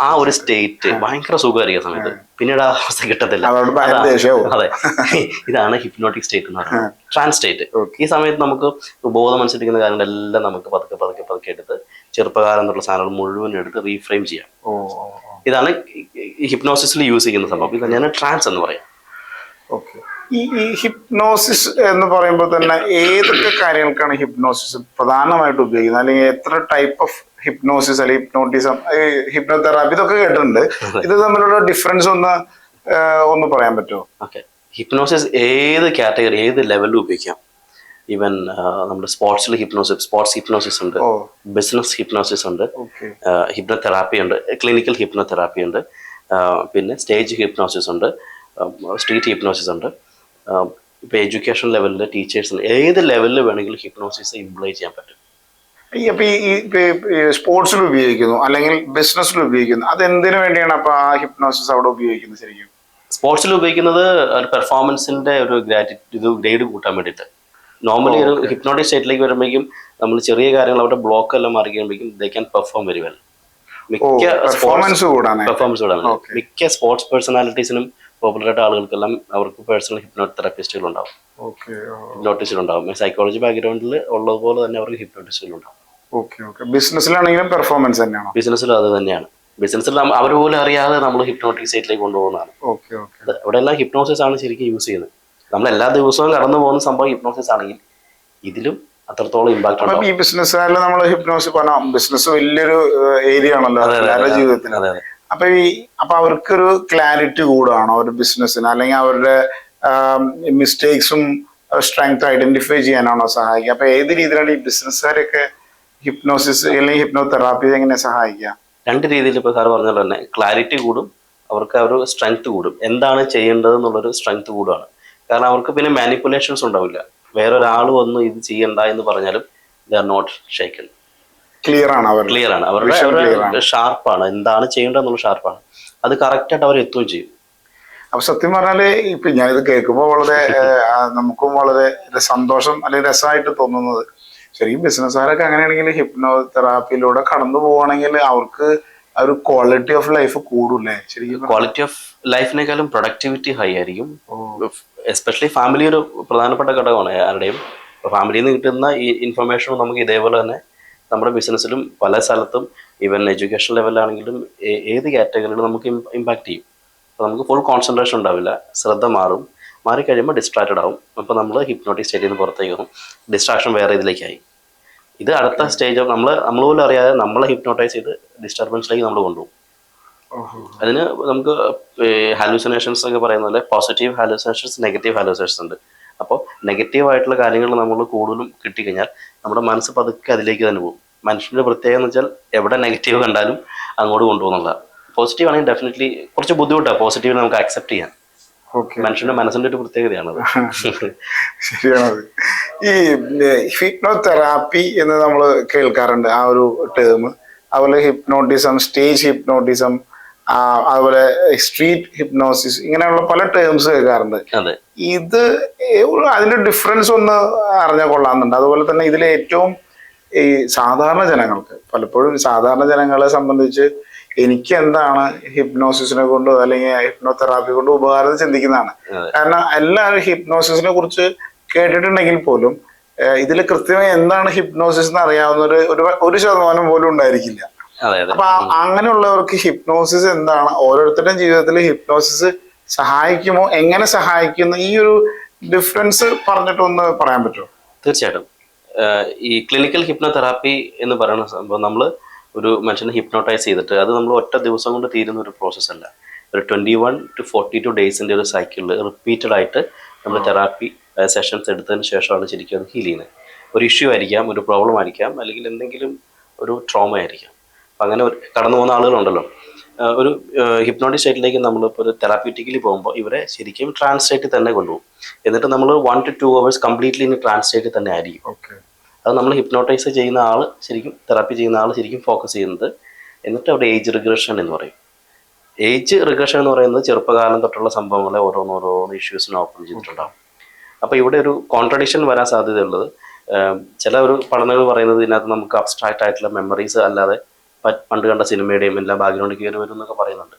ആ ഒരു സ്റ്റേറ്റ് ഭയങ്കര സുഖമായിരിക്കും സമയത്ത്. പിന്നീട് ആ അവസ്ഥ കിട്ടത്തില്ല. അതാ- ഇതാണ് ഹിപ്നോട്ടിക് സ്റ്റേറ്റ് എന്ന് പറയുന്നത്. ട്രാൻസ് സ്റ്റേറ്റ് ഈ സമയത്ത് നമുക്ക് ബോധം മനസ്സിലിരിക്കുന്ന കാര്യങ്ങളെല്ലാം നമുക്ക് പതുക്കെ പതുക്കെ പതുക്കെ എടുത്ത് ചെറുപ്പകാലം എന്നുള്ള സാധനങ്ങൾ മുഴുവൻ എടുത്ത് റീഫ്രെയിം ചെയ്യാം. ഇതാണ് ഹിപ്നോസിസിൽ യൂസ് ചെയ്യുന്ന സംഭവം. ഇത് ഞാൻ ട്രാൻസ് എന്ന് പറയും. ഓക്കെ. ഈ ഈ ഹിപ്നോസിസ് എന്ന് പറയുമ്പോൾ തന്നെ ഏതൊക്കെ കാര്യങ്ങൾക്കാണ് ഹിപ്നോസിസ് പ്രധാനമായിട്ട് ഉപയോഗിക്കുന്നത്? അല്ലെങ്കിൽ എത്ര ടൈപ്പ് ഓഫ് ഹിപ്നോസിസ് അല്ലെങ്കിൽ ഹിപ്നോട്ടിസം ഹിപ്നോതെറാപ്പി ഇതൊക്കെ കേട്ടിട്ടുണ്ട്. ഇത് തമ്മിലുള്ള ഡിഫറൻസ് ഒന്ന് ഒന്ന് പറയാൻ പറ്റുമോ? ഓക്കെ. ഹിപ്നോസിസ് ഏത് കാറ്റഗറി ഏത് ലെവലിൽ ഉപയോഗിക്കാം? ഈവൻ നമ്മുടെ സ്പോർട്സിൽ ഹിപ്നോസിസ് സ്പോർട്സ് ഹിപ്നോസിസ് ഉണ്ട്. ബിസിനസ് ഹിപ്നോസിസ് ഉണ്ട്. ഹിപ്നോതെറാപ്പി ഉണ്ട്. ക്ലിനിക്കൽ ഹിപ്നോതെറാപ്പി ഉണ്ട്. പിന്നെ സ്റ്റേജ് ഹിപ്നോസിസ് ഉണ്ട്. സ്ട്രീറ്റ് ഹിപ്നോസിസ് ഉണ്ട്. ഇപ്പോൾ എഡ്യൂക്കേഷൻ ലെവലിൽ ടീച്ചേഴ്സ് ഏത് ലെവലിൽ വേണമെങ്കിലും ഹിപ്നോസിസ് ഇംപ്ലൈ ചെയ്യാൻ പറ്റും. ഈ അപ്പൊ ഈ സ്പോർട്സിൽ ഉപയോഗിക്കുന്നു അല്ലെങ്കിൽ ബിസിനസ്സിൽ ഉപയോഗിക്കുന്നു അത് എന്തിനു വേണ്ടിയാണ് അപ്പൊ ആ ഹിപ്നോസിസ് അവിടെ ഉപയോഗിക്കുന്നത് ശരിക്കും? സ്പോർട്സിൽ ഉപയോഗിക്കുന്നത് ഒരു പെർഫോമൻസിന്റെ ഒരു ഗ്രാറ്റി ഇത് ഗ്രേഡ് കൂട്ടാൻ വേണ്ടിയിട്ട്. നോർമലി ഒരു ഹിപ്നോട്ടിക് സ്റ്റേറ്റിലേക്ക് വരുമ്പോഴേക്കും നമ്മൾ ചെറിയ കാര്യങ്ങൾ അവിടെ ബ്ലോക്ക് എല്ലാം മാറി കഴിയുമ്പോഴേക്കും they can perform very well മിക്ക പെർഫോമൻസ് പെർഫോമൻസ് കൂടാണ്. മിക്ക സ്പോർട്സ് പേഴ്സണാലിറ്റീസിനും പോപ്പുലർ ആയിട്ട് ആളുകൾക്കെല്ലാം അവർക്ക് പേഴ്സണൽ ഹിപ്നോതെറാപ്പിസ്റ്റുകൾ ഉണ്ടാവും. ഓക്കെ ഹിപ്നോട്ടിസ്റ്റുകൾ ഉണ്ടാവും. സൈക്കോളജി ബാക്ക്ഗ്രൗണ്ടിൽ ഉള്ളതുപോലെ തന്നെ അവർക്ക് ഹിപ്നോട്ടിസ്റ്റുകൾ ഉണ്ടാവും. ബിസിനസ്സിലാണെങ്കിലും പെർഫോമൻസ് തന്നെയാണ്? ബിസിനസ്സിലും അത് തന്നെയാണ്. ബിസിനസ്സിൽ അവർ പോലും അറിയാതെ നമ്മൾ ഹിപ്നോട്ടിക് സൈറ്റിലേക്ക് കൊണ്ടുപോകുന്നതാണ്. അവിടെ എല്ലാം ഹിപ്നോസിസ് ആണ് ശരിക്കും യൂസ് ചെയ്യുന്നത്. നമ്മൾ എല്ലാ ദിവസവും കടന്നു പോകുന്ന സംഭവം ഹിപ്നോസിസ് ആണെങ്കിൽ ഇതിലും അത്രത്തോളം ഇമ്പാക്ട് ഉണ്ടാവും. ഈ ബിസിനസ്സുകാരിൽ നമ്മൾ ഹിപ്നോസ് പറഞ്ഞ ബിസിനസ് വലിയൊരു ഏരിയ ആണല്ലോ എല്ലാവരുടെ ജീവിതത്തിൽ. അപ്പൊ ഈ അപ്പൊ അവർക്കൊരു ക്ലാരിറ്റി കൂടാണോ ഒരു ബിസിനസ്സിന് അല്ലെങ്കിൽ അവരുടെ മിസ്റ്റേക്സും സ്ട്രെങ്ത് ഐഡന്റിഫൈ ചെയ്യാനാണോ സഹായിക്കുക? അപ്പൊ ഏത് രീതിയിലാണ് ഈ ബിസിനസ്സുകാരൊക്കെ ഹിപ്നോസിസ് അല്ലെങ്കിൽ ഹിപ്നോ തെറാപ്പി എങ്ങനെ സഹായിക്കുക? രണ്ട് രീതിയിൽ ഇപ്പോൾ സാർ പറഞ്ഞ പോലെ തന്നെ ക്ലാരിറ്റി കൂടും അവർക്ക് ആ ഒരു സ്ട്രെങ്ത് കൂടും. എന്താണ് ചെയ്യേണ്ടത് എന്നുള്ളൊരു സ്ട്രെങ്ത് കൂടുകയാണ് കാരണം അവർക്ക് പിന്നെ മാനിപ്പുലേഷൻസ് ഉണ്ടാവില്ല. വേറൊരാൾ വന്ന് ഇത് ചെയ്യണ്ട എന്ന് പറഞ്ഞാലും they are not shaken clear ആണ് അവർ ക്ലിയർ ആണ്. അവരുടെ. ഷാർപ്പാണ് എന്താണ് ചെയ്യേണ്ടതെന്നുള്ള ഷാർപ്പാണ് അത് കറക്റ്റായിട്ട് അവർ എത്തുകയും ചെയ്യും. അപ്പൊ സത്യം പറഞ്ഞാൽ ഇപ്പൊ ഞാനിത് കേൾക്കുമ്പോൾ വളരെ നമുക്കും വളരെ സന്തോഷം അല്ലെങ്കിൽ രസമായിട്ട് തോന്നുന്നത്. ശരിക്കും ബിസിനസ്സുകാരൊക്കെ അങ്ങനെയാണെങ്കിൽ ഹിപ്നോ തെറാപ്പിയിലൂടെ കടന്നു പോവുകയാണെങ്കിൽ അവർക്ക് ഒരു ക്വാളിറ്റി ഓഫ് ലൈഫ് കൂടുല്ലേ ശരിക്കും ക്വാളിറ്റി ഓഫ് ലൈഫിനേക്കാളും പ്രൊഡക്ടിവിറ്റി ഹൈ ആയിരിക്കും. എസ്പെഷ്യലി ഫാമിലി ഒരു പ്രധാനപ്പെട്ട ഘടകമാണ് ആരുടെയും. ഫാമിലിയിൽ നിന്ന് കിട്ടുന്ന ഈ ഇൻഫർമേഷനും നമുക്ക് ഇതേപോലെ തന്നെ നമ്മുടെ ബിസിനസ്സിലും പല സ്ഥലത്തും ഈവൻ എഡ്യൂക്കേഷൻ ലെവലിലാണെങ്കിലും ഏത് കാറ്റഗറിയിലും നമുക്ക് ഇമ്പാക്റ്റ് ചെയ്യും. അപ്പോൾ നമുക്ക് ഫുൾ കോൺസെൻട്രേഷൻ ഉണ്ടാവില്ല. ശ്രദ്ധ മാറും. മാറിക്കഴിയുമ്പോൾ ഡിസ്ട്രാക്റ്റഡ് ആവും. അപ്പോൾ നമ്മൾ ഹിപ്നോട്ടിക് സ്റ്റേജിൽ നിന്ന് പുറത്തേക്ക് പോകും ഡിസ്ട്രാക്ഷൻ വേറെ ഇതിലേക്കായി. ഇത് അടുത്ത സ്റ്റേജ് നമ്മൾ നമ്മൾ പോലും അറിയാതെ നമ്മളെ ഹിപ്നോട്ടൈസ് ചെയ്ത് ഡിസ്റ്റർബൻസിലേക്ക് നമ്മൾ കൊണ്ടുപോകും. അതിന് നമുക്ക് ഹാലൂസിനേഷൻസ് ഒക്കെ പറയുന്ന പോലെ പോസിറ്റീവ് ഹാലൂസിനേഷൻസ് നെഗറ്റീവ് ഹാലൂസിനേഷൻസ് ഉണ്ട്. അപ്പോൾ നെഗറ്റീവ് ആയിട്ടുള്ള കാര്യങ്ങൾ നമ്മൾ കൂടുതലും കിട്ടിക്കഴിഞ്ഞാൽ നമ്മുടെ മനസ്സ് പതുക്കെ അതിലേക്ക് തന്നെ പോകും. മനുഷ്യന്റെ പ്രത്യേകത എന്ന് വെച്ചാൽ എവിടെ നെഗറ്റീവ് കണ്ടാലും അങ്ങോട്ട് കൊണ്ടുപോകുന്നുള്ള പോസിറ്റീവ് ആണെങ്കിൽ ഡെഫിനറ്റ്ലി കുറച്ച് ബുദ്ധിമുട്ടാണ് പോസിറ്റീവ് നമുക്ക് അക്സെപ്റ്റ് ചെയ്യാൻ. മനുഷ്യന്റെ മനസ്സിന്റെ ഒരു പ്രത്യേകതയാണത്. ശരിയാണത്. ഈ ഹിപ്നോ തെറാപ്പി എന്ന് നമ്മൾ കേൾക്കാറുണ്ട് ആ ഒരു ടേം അതുപോലെ ഹിപ്നോട്ടിസം സ്റ്റേജ് ഹിപ്നോട്ടിസം അതുപോലെ സ്ട്രീറ്റ് ഹിപ്നോസിസ് ഇങ്ങനെയുള്ള പല ടേംസ് കേൾക്കാറുണ്ട്. ഇത് അതിന്റെ ഡിഫറൻസ് ഒന്ന് അറിഞ്ഞാൽ കൊള്ളാമെന്നുണ്ട്. അതുപോലെ തന്നെ ഇതിൽ ഏറ്റവും ഈ സാധാരണ ജനങ്ങൾക്ക് പലപ്പോഴും സാധാരണ ജനങ്ങളെ സംബന്ധിച്ച് എനിക്ക് എന്താണ് ഹിപ്നോസിസിനെ കൊണ്ട് അല്ലെങ്കിൽ ഹിപ്നോതെറാപ്പി കൊണ്ട് ഉപകാരം ചിന്തിക്കുന്നതാണ്. കാരണം എല്ലാവരും ഹിപ്നോസിസിനെ കുറിച്ച് കേട്ടിട്ടുണ്ടെങ്കിൽ പോലും ഇതിൽ കൃത്യമായി എന്താണ് ഹിപ്നോസിസ് എന്ന് അറിയാവുന്ന ഒരു ഒരു- ശതമാനം പോലും ഉണ്ടായിരിക്കില്ല. അപ്പൊ അങ്ങനെയുള്ളവർക്ക് ഹിപ്നോസിസ് എന്താണ്? ഓരോരുത്തരുടെയും ജീവിതത്തിൽ ഹിപ്നോസിസ് സഹായിക്കുമോ? എങ്ങനെ സഹായിക്കുന്നു? ഈ ഒരു ഡിഫറൻസ് പറഞ്ഞിട്ടൊന്ന് പറയാൻ പറ്റുമോ? തീർച്ചയായിട്ടും. ഈ ക്ലിനിക്കൽ ഹിപ്നോതെറാപ്പി എന്ന് പറയുന്ന സംഭവം നമ്മൾ ഒരു മനുഷ്യനെ ഹിപ്നോട്ടൈസ് ചെയ്തിട്ട് അത് നമ്മൾ ഒറ്റ ദിവസം കൊണ്ട് തീരുന്ന ഒരു പ്രോസസ്സ് അല്ല. ഒരു twenty one to forty two ഡേയ്സിന്റെ ഒരു സൈക്കിളിൽ റിപ്പീറ്റഡ് ആയിട്ട് നമ്മൾ തെറാപ്പി സെഷൻസ് എടുത്തതിന് ശേഷമാണ് ശരിക്കും അത് ഹീൽ ചെയ്യുന്നത്. ഒരു ഇഷ്യൂ ആയിരിക്കാം ഒരു പ്രോബ്ലം ആയിരിക്കാം അല്ലെങ്കിൽ എന്തെങ്കിലും ഒരു ട്രോമ ആയിരിക്കാം. അപ്പം അങ്ങനെ ഒരു- കടന്നു പോകുന്ന ആളുകളുണ്ടല്ലോ. ഒരു ഹിപ്നോട്ടിക് സ്റ്റേറ്റിലേക്ക് നമ്മളിപ്പോൾ ഒരു തെറാപ്യൂട്ടിക്കലി പോകുമ്പോൾ ഇവരെ ശരിക്കും ട്രാൻസ്ലേറ്റ് സ്റ്റേറ്റിൽ തന്നെ കൊണ്ടുപോകും. എന്നിട്ട് നമ്മൾ one to two hours completely ഇനി ട്രാൻസ്ലേറ്റ് സ്റ്റേറ്റിൽ തന്നെ ആയിരിക്കും. ഓക്കെ അത് നമ്മൾ ഹിപ്നോട്ടൈസ് ചെയ്യുന്ന ആൾ ശരിക്കും തെറാപ്പി ചെയ്യുന്ന ആൾ ശരിക്കും ഫോക്കസ് ചെയ്യുന്നത് എന്നിട്ട് അവിടെ ഏജ് റിഗ്രഷൻ എന്ന് പറയും. ഏജ് റിഗ്രഷൻ എന്ന് പറയുന്നത് ചെറുപ്പകാലം തൊട്ടുള്ള സംഭവങ്ങളെ ഓരോന്നോരോന്ന് ഇഷ്യൂസിനെ ഓപ്പൺ ചെയ്തിട്ടുണ്ടാവും. അപ്പോൾ ഇവിടെ ഒരു കോൺട്രഡിക്ഷൻ വരാൻ സാധ്യതയുള്ളത് ചില ഒരു പഠനങ്ങൾ പറയുന്നത് ഇതിനകത്ത് നമുക്ക് അബ്സ്ട്രാക്റ്റ് ആയിട്ടുള്ള മെമ്മറീസ് അല്ലാതെ പണ്ട് കണ്ട സിനിമയുടെയും എല്ലാം ബാക്ക്ഗ്രൗണ്ടിൽ കയറി വരും എന്നൊക്കെ പറയുന്നുണ്ട്.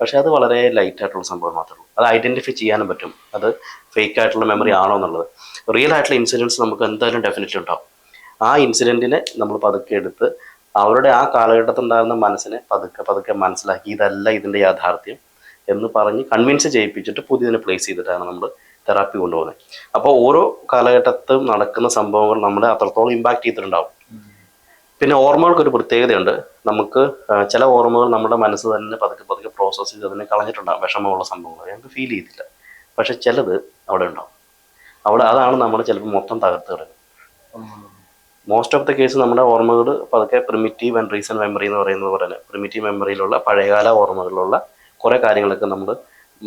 പക്ഷേ അത് വളരെ ലൈറ്റ് ആയിട്ടുള്ള സംഭവം മാത്രമേ ഉള്ളൂ. അത് ഐഡന്റിഫൈ ചെയ്യാനും പറ്റും. അത് ഫേക്ക് ആയിട്ടുള്ള മെമ്മറി ആണോ എന്നുള്ളത്. റിയൽ ആയിട്ടുള്ള ഇൻസിഡൻസ് നമുക്ക് എന്തായാലും ഡെഫിനറ്റ്ലി ഉണ്ടാവും. ആ ഇൻസിഡന്റിനെ നമ്മൾ പതുക്കെ എടുത്ത് അവരുടെ ആ കാലഘട്ടത്തിൽ ഉണ്ടാകുന്ന മനസ്സിനെ പതുക്കെ പതുക്കെ മനസ്സിലാക്കി ഇതല്ല ഇതിന്റെ യാഥാർത്ഥ്യം എന്ന് പറഞ്ഞ് കൺവിൻസ് ചെയ്യിപ്പിച്ചിട്ട് പുതിയതിനെ പ്ലേസ് ചെയ്തിട്ടാണ് നമ്മൾ തെറാപ്പി കൊണ്ടുപോകുന്നത്. അപ്പോൾ ഓരോ കാലഘട്ടത്തും നടക്കുന്ന സംഭവങ്ങൾ നമ്മളെ അത്രത്തോളം ഇമ്പാക്റ്റ് ചെയ്തിട്ടുണ്ടാവും. പിന്നെ ഓർമ്മകൾക്ക് ഒരു പ്രത്യേകതയുണ്ട്. നമുക്ക് ചില ഓർമ്മകൾ നമ്മുടെ മനസ്സ് തന്നെ പതുക്കെ പതുക്കെ പ്രോസസ്സ് ചെയ്ത് അതിനെ കളഞ്ഞിട്ടുണ്ടാകും വിഷമമുള്ള സംഭവങ്ങൾ. ഞങ്ങൾക്ക് ഫീൽ ചെയ്തില്ല. പക്ഷെ ചിലത് അവിടെ ഉണ്ടാവും. അവിടെ അതാണ് നമ്മൾ ചിലപ്പോൾ മൊത്തം തകർത്ത് കിടക്കുന്നത് മോസ്റ്റ് ഓഫ് ദ കേസ് നമ്മുടെ ഓർമ്മകൾ പതുക്കെ പ്രിമിറ്റീവ് ആൻഡ് റീസെന്റ് മെമ്മറി എന്ന് പറയുന്നത് പോലെ പ്രിമിറ്റീവ് മെമ്മറിയിലുള്ള പഴയകാല ഓർമ്മകളിലുള്ള കുറേ കാര്യങ്ങളൊക്കെ നമ്മൾ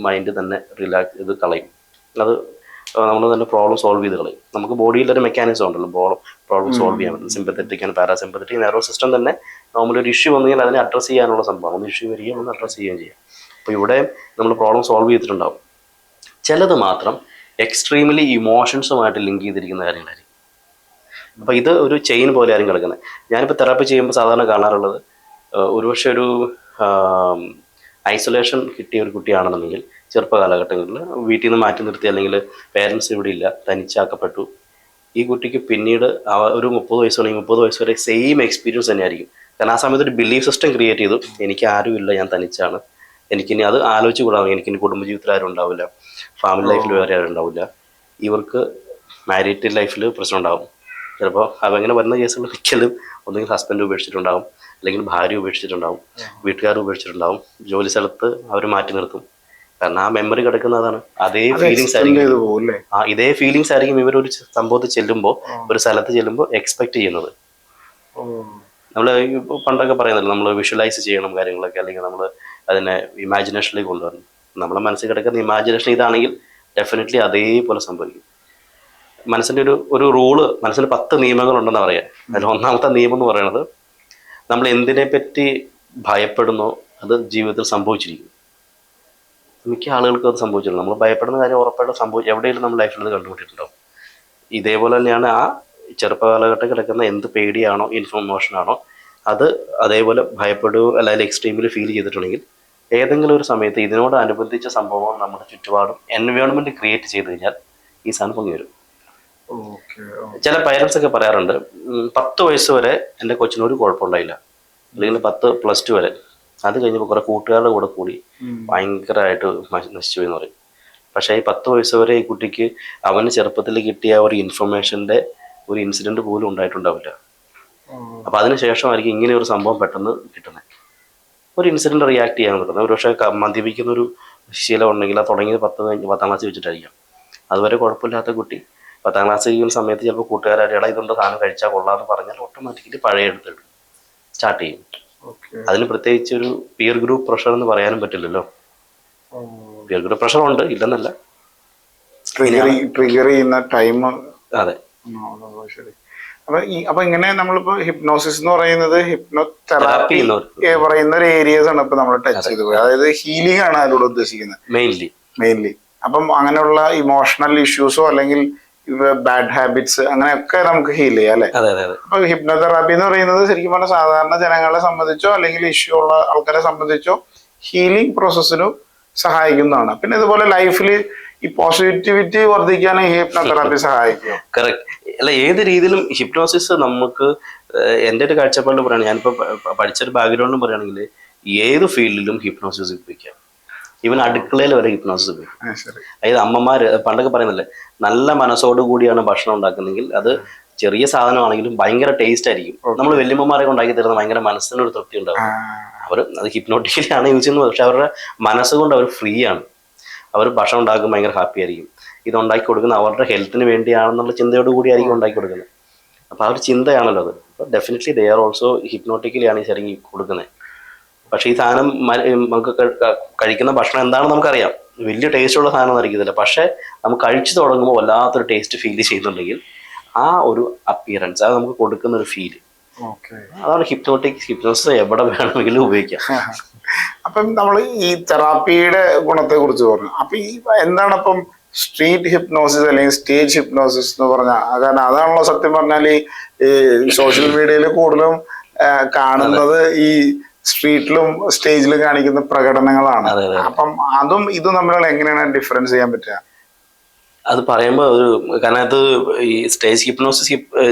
മൈൻഡ് തന്നെ റിലാക്സ് ഇത് കളയും. അത് നമ്മൾ തന്നെ പ്രോബ്ലം സോൾവ് ചെയ്ത് കളയും. നമുക്ക് ബോഡിയിൽ ഒരു മെക്കാനിസം ഉണ്ടല്ലോ പ്രോബ്ലം സോൾവ് ചെയ്യാൻ പറ്റും sympathetic and parasympathetic nervous system തന്നെ നോർമലി ഒരു ഇഷ്യൂ വന്നു അതിനെ അഡ്രസ്സ് ചെയ്യാനുള്ള സംഭവം ഒന്ന് ഇഷ്യൂ വരികയും ഒന്ന് അഡ്രസ്സ് ചെയ്യുകയും ചെയ്യാം. അപ്പോൾ ഇവിടെ നമ്മൾ പ്രോബ്ലം സോൾവ് ചെയ്തിട്ടുണ്ടാവും. ചിലത് മാത്രം എക്സ്ട്രീംലി ഇമോഷൻസുമായിട്ട് ലിങ്ക് ചെയ്തിരിക്കുന്ന കാര്യങ്ങളായിരിക്കും. അപ്പോൾ ഇത് ഒരു ചെയിൻ പോലെ ആയിരിക്കും കിടക്കുന്നത്. ഞാനിപ്പോൾ തെറാപ്പി ചെയ്യുമ്പോൾ സാധാരണ കാണാറുള്ളത് ഒരുപക്ഷെ ഒരു ഐസൊലേഷൻ കിട്ടിയ ഒരു കുട്ടിയാണെന്നുണ്ടെങ്കിൽ ചെറുപ്പ കാലഘട്ടങ്ങളിൽ വീട്ടിൽ നിന്ന് മാറ്റി നിർത്തി അല്ലെങ്കിൽ പേരൻസ് ഇവിടെ ഇല്ല തനിച്ചാക്കപ്പെട്ടു. ഈ കുട്ടിക്ക് പിന്നീട് ഒരു മുപ്പത് വയസ്സ് അല്ലെങ്കിൽ മുപ്പത് വയസ്സ് വരെ സെയിം എക്സ്പീരിയൻസ് തന്നെയായിരിക്കും. കാരണം ആ സമയത്ത് ഒരു ബിലീഫ് സിസ്റ്റം ക്രിയേറ്റ് ചെയ്തു എനിക്ക് ആരുമില്ല ഞാൻ തനിച്ചാണ്. എനിക്കിനി അത് ആലോചിച്ച് കൂടാതെ എനിക്കിനി കുടുംബജീവിതത്തിൽ ആരും ഉണ്ടാവില്ല. ഫാമിലി ലൈഫിൽ വേറെ ആരും ഉണ്ടാവില്ല. ഇവർക്ക് മാരീഡ് ലൈഫിൽ പ്രശ്നം ഉണ്ടാവും. ചിലപ്പോൾ അവങ്ങനെ വരുന്ന കേസുകൾ മിക്കലും ഒന്നുകിൽ ഹസ്ബൻഡ് ഉപേക്ഷിച്ചിട്ടുണ്ടാവും. അല്ലെങ്കിൽ ഭാര്യ ഉപേക്ഷിച്ചിട്ടുണ്ടാവും വീട്ടുകാർ ഉപേക്ഷിച്ചിട്ടുണ്ടാവും ജോലി സ്ഥലത്ത് അവർ മാറ്റി നിർത്തും. കാരണം ആ മെമ്മറി കിടക്കുന്നതാണ്. അതേ ഫീലിങ്സ് ആയിരിക്കും. ആ ഇതേ ഫീലിങ്സ് ആയിരിക്കും ഇവർ ഒരു സംഭവത്തിൽ ചെല്ലുമ്പോൾ ഒരു സ്ഥലത്ത് ചെല്ലുമ്പോൾ എക്സ്പെക്ട് ചെയ്യുന്നത്. നമ്മൾ പണ്ടൊക്കെ പറയുന്നല്ലോ നമ്മൾ വിഷ്വലൈസ് ചെയ്യണം കാര്യങ്ങളൊക്കെ അല്ലെങ്കിൽ നമ്മൾ അതിനെ ഇമാജിനേഷനിലേക്ക് കൊണ്ടുവരണം. നമ്മളെ മനസ്സിൽ കിടക്കുന്ന ഇമാജിനേഷൻ ഇതാണെങ്കിൽ ഡെഫിനറ്റ്ലി അതേപോലെ സംഭവിക്കും. മനസ്സിന്റെ ഒരു ഒരു റൂൾ മനസ്സിന് പത്ത് നിയമങ്ങളുണ്ടെന്ന് പറയാം. അതിൽ ഒന്നാമത്തെ നിയമം എന്ന് പറയുന്നത് നമ്മൾ എന്തിനെ പറ്റി ഭയപ്പെടുന്നോ അത് ജീവിതത്തിൽ സംഭവിച്ചിരിക്കും മിക്ക ആളുകൾക്കും അത് സംഭവിച്ചിട്ടുണ്ട്. നമ്മൾ ഭയപ്പെടുന്ന കാര്യം ഉറപ്പായിട്ട് സംഭവിച്ചു എവിടെയെങ്കിലും നമ്മൾ ലൈഫിൽ അത് കണ്ടുപിടിച്ചിട്ടുണ്ടാവും ഇതേപോലെ തന്നെയാണ് ആ ചെറുപ്പകാലഘട്ടം കിടക്കുന്ന എന്ത് പേടിയാണോ ഇൻഫോർമേഷനാണോ അത് അതേപോലെ ഭയപ്പെടുകയോ അല്ലെങ്കിൽ എക്സ്ട്രീമിൽ ഫീൽ ചെയ്തിട്ടുണ്ടെങ്കിൽ ഏതെങ്കിലും ഒരു സമയത്ത് ഇതിനോട് അനുബന്ധിച്ച സംഭവം നമ്മുടെ ചുറ്റുപാടും എൻവയോൺമെന്റ് ക്രിയേറ്റ് ചെയ്ത് കഴിഞ്ഞാൽ ഈ സാധനം പൊങ്ങി വരും. ചില പേരൻസ് ഒക്കെ പറയാറുണ്ട് പത്ത് വയസ്സ് വരെ എന്റെ കൊച്ചിന് ഒരു കുഴപ്പമുണ്ടായില്ല. അല്ലെങ്കിൽ പത്ത് പ്ലസ് ടു വരെ. അത് കഴിഞ്ഞപ്പോൾ കുറെ കൂട്ടുകാരുടെ കൂടെ കൂടി ഭയങ്കരമായിട്ട് നശി- നശിച്ചു എന്ന് പറയും. പക്ഷേ ഈ പത്ത് വയസ്സ് വരെ ഈ കുട്ടിക്ക് അവന് ചെറുപ്പത്തിൽ കിട്ടിയ ഒരു ഇൻഫർമേഷന്റെ ഒരു ഇൻസിഡന്റ് പോലും ഉണ്ടായിട്ടുണ്ടാവില്ല. അപ്പൊ അതിനുശേഷം ആയിരിക്കും ഇങ്ങനെ ഒരു സംഭവം പെട്ടെന്ന് കിട്ടുന്നത് ഒരു ഇൻസിഡന്റ് റിയാക്ട് ചെയ്യാൻ പറ്റുന്നത്. ഒരു പക്ഷേ ക- മദ്യപിക്കുന്ന ഒരു ശീലം ഉണ്ടെങ്കിൽ അത് തുടങ്ങിയത് പത്ത് പത്താം ക്ലാസ് വെച്ചിട്ടായിരിക്കാം. അതുവരെ കുഴപ്പമില്ലാത്ത കുട്ടി പത്താം ക്ലാസ് കഴിയുന്ന സമയത്ത് ചിലപ്പോൾ കൂട്ടുകാരെ എടാ ഇതുകൊണ്ട് സാധനം കഴിച്ചാൽ കൊള്ളാന്ന് പറഞ്ഞാൽ ഓട്ടോമാറ്റിക്കലി പഴയ എടുത്തിടും സ്റ്റാർട്ട് ചെയ്യും. ഓക്കെ അതിന് പ്രത്യേകിച്ച് ഒരു പിയർ ഗ്രൂപ്പ് പ്രഷർ എന്ന് പറയാനും പറ്റില്ലല്ലോ. പിയർ ഗ്രൂപ്പ് പ്രഷർ ഉണ്ട് ഇല്ലെന്നല്ല. ട്രിഗർ ചെയ്യുന്ന ടൈം അതെ. അപ്പൊ അപ്പൊ ഇങ്ങനെ നമ്മളിപ്പോ ഹിപ്നോസിസ് എന്ന് പറയുന്നത് ഹിപ്നോ Therapy തെറാപ്പി പറയുന്ന ഒരു ഏരിയസ് ആണ് ഇപ്പൊ നമ്മൾ ടച്ച് ചെയ്ത് പോയത്. അതായത് ഹീലിംഗ് ആണ് അതിലൂടെ ഉദ്ദേശിക്കുന്നത്. മെയിൻലി മെയിൻലി അപ്പം അങ്ങനെയുള്ള ഇമോഷണൽ ഇഷ്യൂസോ അല്ലെങ്കിൽ ബാഡ് ഹാബിറ്റ്സ് അങ്ങനെയൊക്കെ നമുക്ക് ഹീൽ ചെയ്യാം അല്ലെ? അതെ അതെ അതെ. അപ്പൊ ഹിപ്നോതെറാപ്പി എന്ന് പറയുന്നത് ശരിക്കും പറഞ്ഞാൽ സാധാരണ ജനങ്ങളെ സംബന്ധിച്ചോ അല്ലെങ്കിൽ ഇഷ്യൂ ഉള്ള ആൾക്കാരെ സംബന്ധിച്ചോ ഹീലിംഗ് പ്രോസസ്സിനും സഹായിക്കുന്നതാണ്. പിന്നെ ഇതുപോലെ ലൈഫിൽ ഈ പോസിറ്റിവിറ്റി വർദ്ധിക്കാൻ ഹിപ്നോതെറാപ്പി സഹായിക്കും. കറക്റ്റ് അല്ല ഏത് രീതിയിലും ഹിപ്നോസിസ് നമുക്ക് എന്റെ ഒരു കാഴ്ചപ്പാട് പറയുകയാണെങ്കിൽ ഞാനിപ്പോൾ പഠിച്ചൊരു ബാക്ക്ഗ്രൗണ്ടും പറയുകയാണെങ്കിൽ ഏത് ഫീൽഡിലും ഹിപ്നോസിസ് ഉപയോഗിക്കാം? ഈവൻ അടുക്കളയിൽ വരെ ഹിപ്നോസിസ് ഉപയോഗിക്കും അതായത് അമ്മമാര് പണ്ടൊക്കെ പറയുന്നില്ലേ നല്ല മനസ്സോട് കൂടിയാണ് ഭക്ഷണം ഉണ്ടാക്കുന്നതെങ്കിൽ അത് ചെറിയ സാധനമാണെങ്കിലും ഭയങ്കര ടേസ്റ്റ് ആയിരിക്കും. നമ്മൾ വല്യമ്മമാരെ ഉണ്ടാക്കി തരുന്ന ഭയങ്കര മനസ്സിനൊരു തൃപ്തി ഉണ്ടാവും. അവർ അത് ഹിപ്നോട്ടിക്കലി ആണ് യൂസ് ചെയ്യുന്നത്. പക്ഷെ അവരുടെ മനസ്സുകൊണ്ട് അവർ ഫ്രീ ആണ്. അവർ ഭക്ഷണം ഉണ്ടാക്കും ഭയങ്കര ഹാപ്പി ആയിരിക്കും. ഇത് ഉണ്ടാക്കി കൊടുക്കുന്ന അവരുടെ ഹെൽത്തിന് വേണ്ടിയാണെന്നുള്ള ചിന്തയോട് കൂടി ആയിരിക്കും ഉണ്ടാക്കി കൊടുക്കുന്നത്. അപ്പോൾ ആ ഒരു ചിന്തയാണല്ലോ അത്. അപ്പോൾ definitely they are also hypnotically ആണ് ഈ ശരിക്കും കൊടുക്കുന്നത്. പക്ഷേ ഈ സാധനം നമുക്ക് കഴിക്കുന്ന ഭക്ഷണം എന്താണെന്ന് നമുക്കറിയാം. വലിയ ടേസ്റ്റുള്ള സാധനം ആയിരിക്കത്തില്ല പക്ഷേ നമുക്ക് കഴിച്ചു തുടങ്ങുമ്പോൾ വല്ലാത്തൊരു ടേസ്റ്റ് ഫീൽ ചെയ്യുന്നുണ്ടെങ്കിൽ ആ ഒരു അപ്പിയറൻസ് അത് നമുക്ക് കൊടുക്കുന്ന ഒരു ഫീൽ ഓക്കെ. അതാണ് ഹിപ്നോട്ടിക് ഹിപ്നോസിസ് എവിടെ വേണമെങ്കിലും ഉപയോഗിക്കാം. അപ്പം നമ്മൾ ഈ തെറാപ്പിയുടെ ഗുണത്തെ കുറിച്ച് പറഞ്ഞു. അപ്പൊ ഈ എന്താണ് അപ്പം സ്ട്രീറ്റ് ഹിപ്നോസിസ് അല്ലെങ്കിൽ സ്റ്റേജ് ഹിപ്നോസിസ് എന്ന് പറഞ്ഞാൽ കാരണം അതാണല്ലോ സത്യം പറഞ്ഞാൽ ഈ സോഷ്യൽ മീഡിയയിൽ കൂടുതലും കാണുന്നത് ഈ സ്ട്രീറ്റിലും സ്റ്റേജിലും കാണിക്കുന്ന പ്രകടനങ്ങളാണ്. അപ്പം അതും ഇതും തമ്മിലുള്ള എങ്ങനെയാണ് ഡിഫറൻസ് ചെയ്യാൻ പറ്റുക? അത് പറയുമ്പോൾ ഒരു കാരണം അത് ഈ സ്റ്റേജ് ഹിപ്നോസിസ്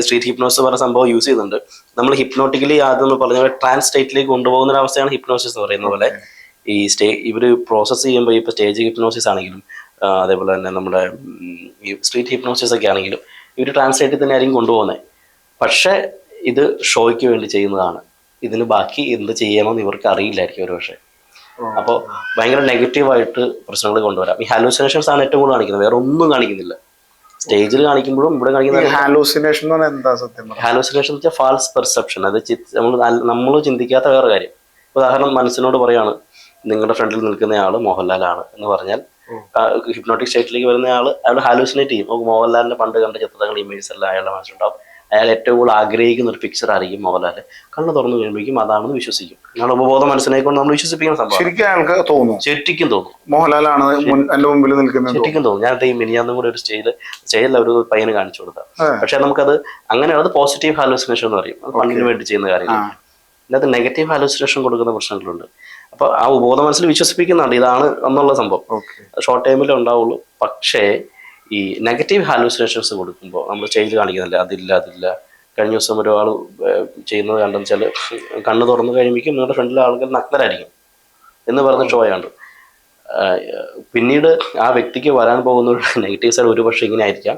സ്ട്രീറ്റ് ഹിപ്നോസിസ് പറഞ്ഞ സംഭവം യൂസ് ചെയ്യുന്നുണ്ട്. നമ്മൾ ഹിപ്നോട്ടിക്കലി ആദ്യം പറഞ്ഞ ട്രാൻസ് സ്റ്റേറ്റിലേക്ക് കൊണ്ടുപോകുന്ന ഒരു അവസ്ഥയാണ് ഹിപ്നോസിസ് എന്ന് പറയുന്ന പോലെ. ഈ സ്റ്റേ ഇവർ പ്രോസസ്സ് ചെയ്യുമ്പോൾ ഇപ്പോൾ സ്റ്റേജ് ഹിപ്നോസിസ് ആണെങ്കിലും അതേപോലെ തന്നെ നമ്മുടെ ഈ സ്ട്രീറ്റ് ഹിപ്നോസിസ് ഒക്കെ ആണെങ്കിലും ഇവർ ട്രാൻസ്ലേറ്റിൽ തന്നെ ആയിരിക്കും കൊണ്ടുപോകുന്നത് പക്ഷേ ഇത് ഷോയ്ക്ക് വേണ്ടി ചെയ്യുന്നതാണ്. ഇതിന് ബാക്കി എന്ത് ചെയ്യണമെന്ന് ഇവർക്ക് അറിയില്ലായിരിക്കും ഒരു പക്ഷേ. അപ്പോൾ ഭയങ്കര നെഗറ്റീവായിട്ട് പ്രശ്നങ്ങൾ കൊണ്ടുവരാം. ഈ ഹാലൂസിനേഷൻസ് ആണ് ഏറ്റവും കൂടുതൽ കാണിക്കുന്നത്. വേറെ ഒന്നും കാണിക്കുന്നില്ല. സ്റ്റേജിൽ കാണിക്കുമ്പോഴും ഇവിടെ കാണിക്കുന്ന ഹാലൂസിനേഷൻ എന്താ സത്യം ഹാലൂസിനേഷൻ വെച്ചാൽ ഫാൾസ് പെർസെപ്ഷൻ അത് നമ്മൾ നമ്മൾ ചിന്തിക്കാത്ത വേറെ കാര്യം. ഉദാഹരണം മനസ്സിനോട് പറയാണ് നിങ്ങളുടെ ഫ്രണ്ടിൽ നിൽക്കുന്ന ആൾ മോഹൻലാലാണ് എന്ന് പറഞ്ഞാൽ ഹിപ്നോട്ടിക് സ്റ്റേറ്റിലേക്ക് വരുന്ന ആൾ അയാൾ ഹാലൂസിനേറ്റ് ചെയ്യും. മോഹൻലാലിന്റെ പണ്ട് കണ്ട ചിത്രങ്ങൾ ഇമേജസ് എല്ലാം അയാളുടെ മനസ്സിലുണ്ടാവും. അയാൾ ഏറ്റവും കൂടുതൽ ആഗ്രഹിക്കുന്ന ഒരു പിക്ചർ ആയിരിക്കും മോഹൻലാൽ കണ്ണു തുറന്നു കഴിയുമ്പോഴേക്കും അതാണെന്ന് വിശ്വസിക്കും. ഞങ്ങൾ ഉപബോധ മനസ്സിനെ കൊണ്ട് നമ്മൾ വിശ്വസിപ്പിക്കുന്ന സംഭവം ശരിക്കും അയാൾക്ക് തോന്നും ശരിക്കും തോന്നും. മോഹൻലാലാണ് എന്റെ മുമ്പിൽ നിൽക്കുന്നത്. ശരിക്കും തോന്നും. ഞാൻ ഈ മിനിയാന്നും കൂടെ ഒരു സ്റ്റേജിൽ സ്റ്റേജിൽ ഒരു പയ്യന് കാണിച്ചു കൊടുക്കാം പക്ഷെ നമുക്കത് അങ്ങനെ അത് പോസിറ്റീവ് ഹാലോസിനേഷൻ എന്ന് പറയും. അത് ഫണ്ടിന് വേണ്ടി ചെയ്യുന്ന കാര്യങ്ങൾ. ഇതിനകത്ത് നെഗറ്റീവ് ഹാലോസിനേഷൻ കൊടുക്കുന്ന പ്രശ്നങ്ങളുണ്ട്. അപ്പോൾ ആ ഉപബോധ മനസ്സിൽ വിശ്വസിപ്പിക്കുന്നുണ്ട്. ഇതാണ് എന്നുള്ള സംഭവം. ഷോർട്ട് ടൈമിലേ ഉണ്ടാവുള്ളൂ. പക്ഷേ ഈ നെഗറ്റീവ് ഹാലൂസിനേഷൻസ് കൊടുക്കുമ്പോൾ നമ്മൾ ചേഞ്ച് കാണിക്കുന്നില്ല അതില്ല അതില്ല. കഴിഞ്ഞ ദിവസം ഒരാൾ ചെയ്യുന്നത് കണ്ടെന്ന് വെച്ചാൽ കണ്ണ് തുറന്നു കഴിയുമ്പോഴേക്കും നിങ്ങളുടെ ഫ്രണ്ടിലെ ആളുകൾ നഗ്നരായിരിക്കും എന്ന് പറഞ്ഞ ഷോയാണ് പിന്നീട് ആ വ്യക്തിക്ക് വരാൻ പോകുന്ന ഒരു നെഗറ്റീവ് സൈഡ് ഒരു പക്ഷേ ഇങ്ങനെ ആയിരിക്കാം.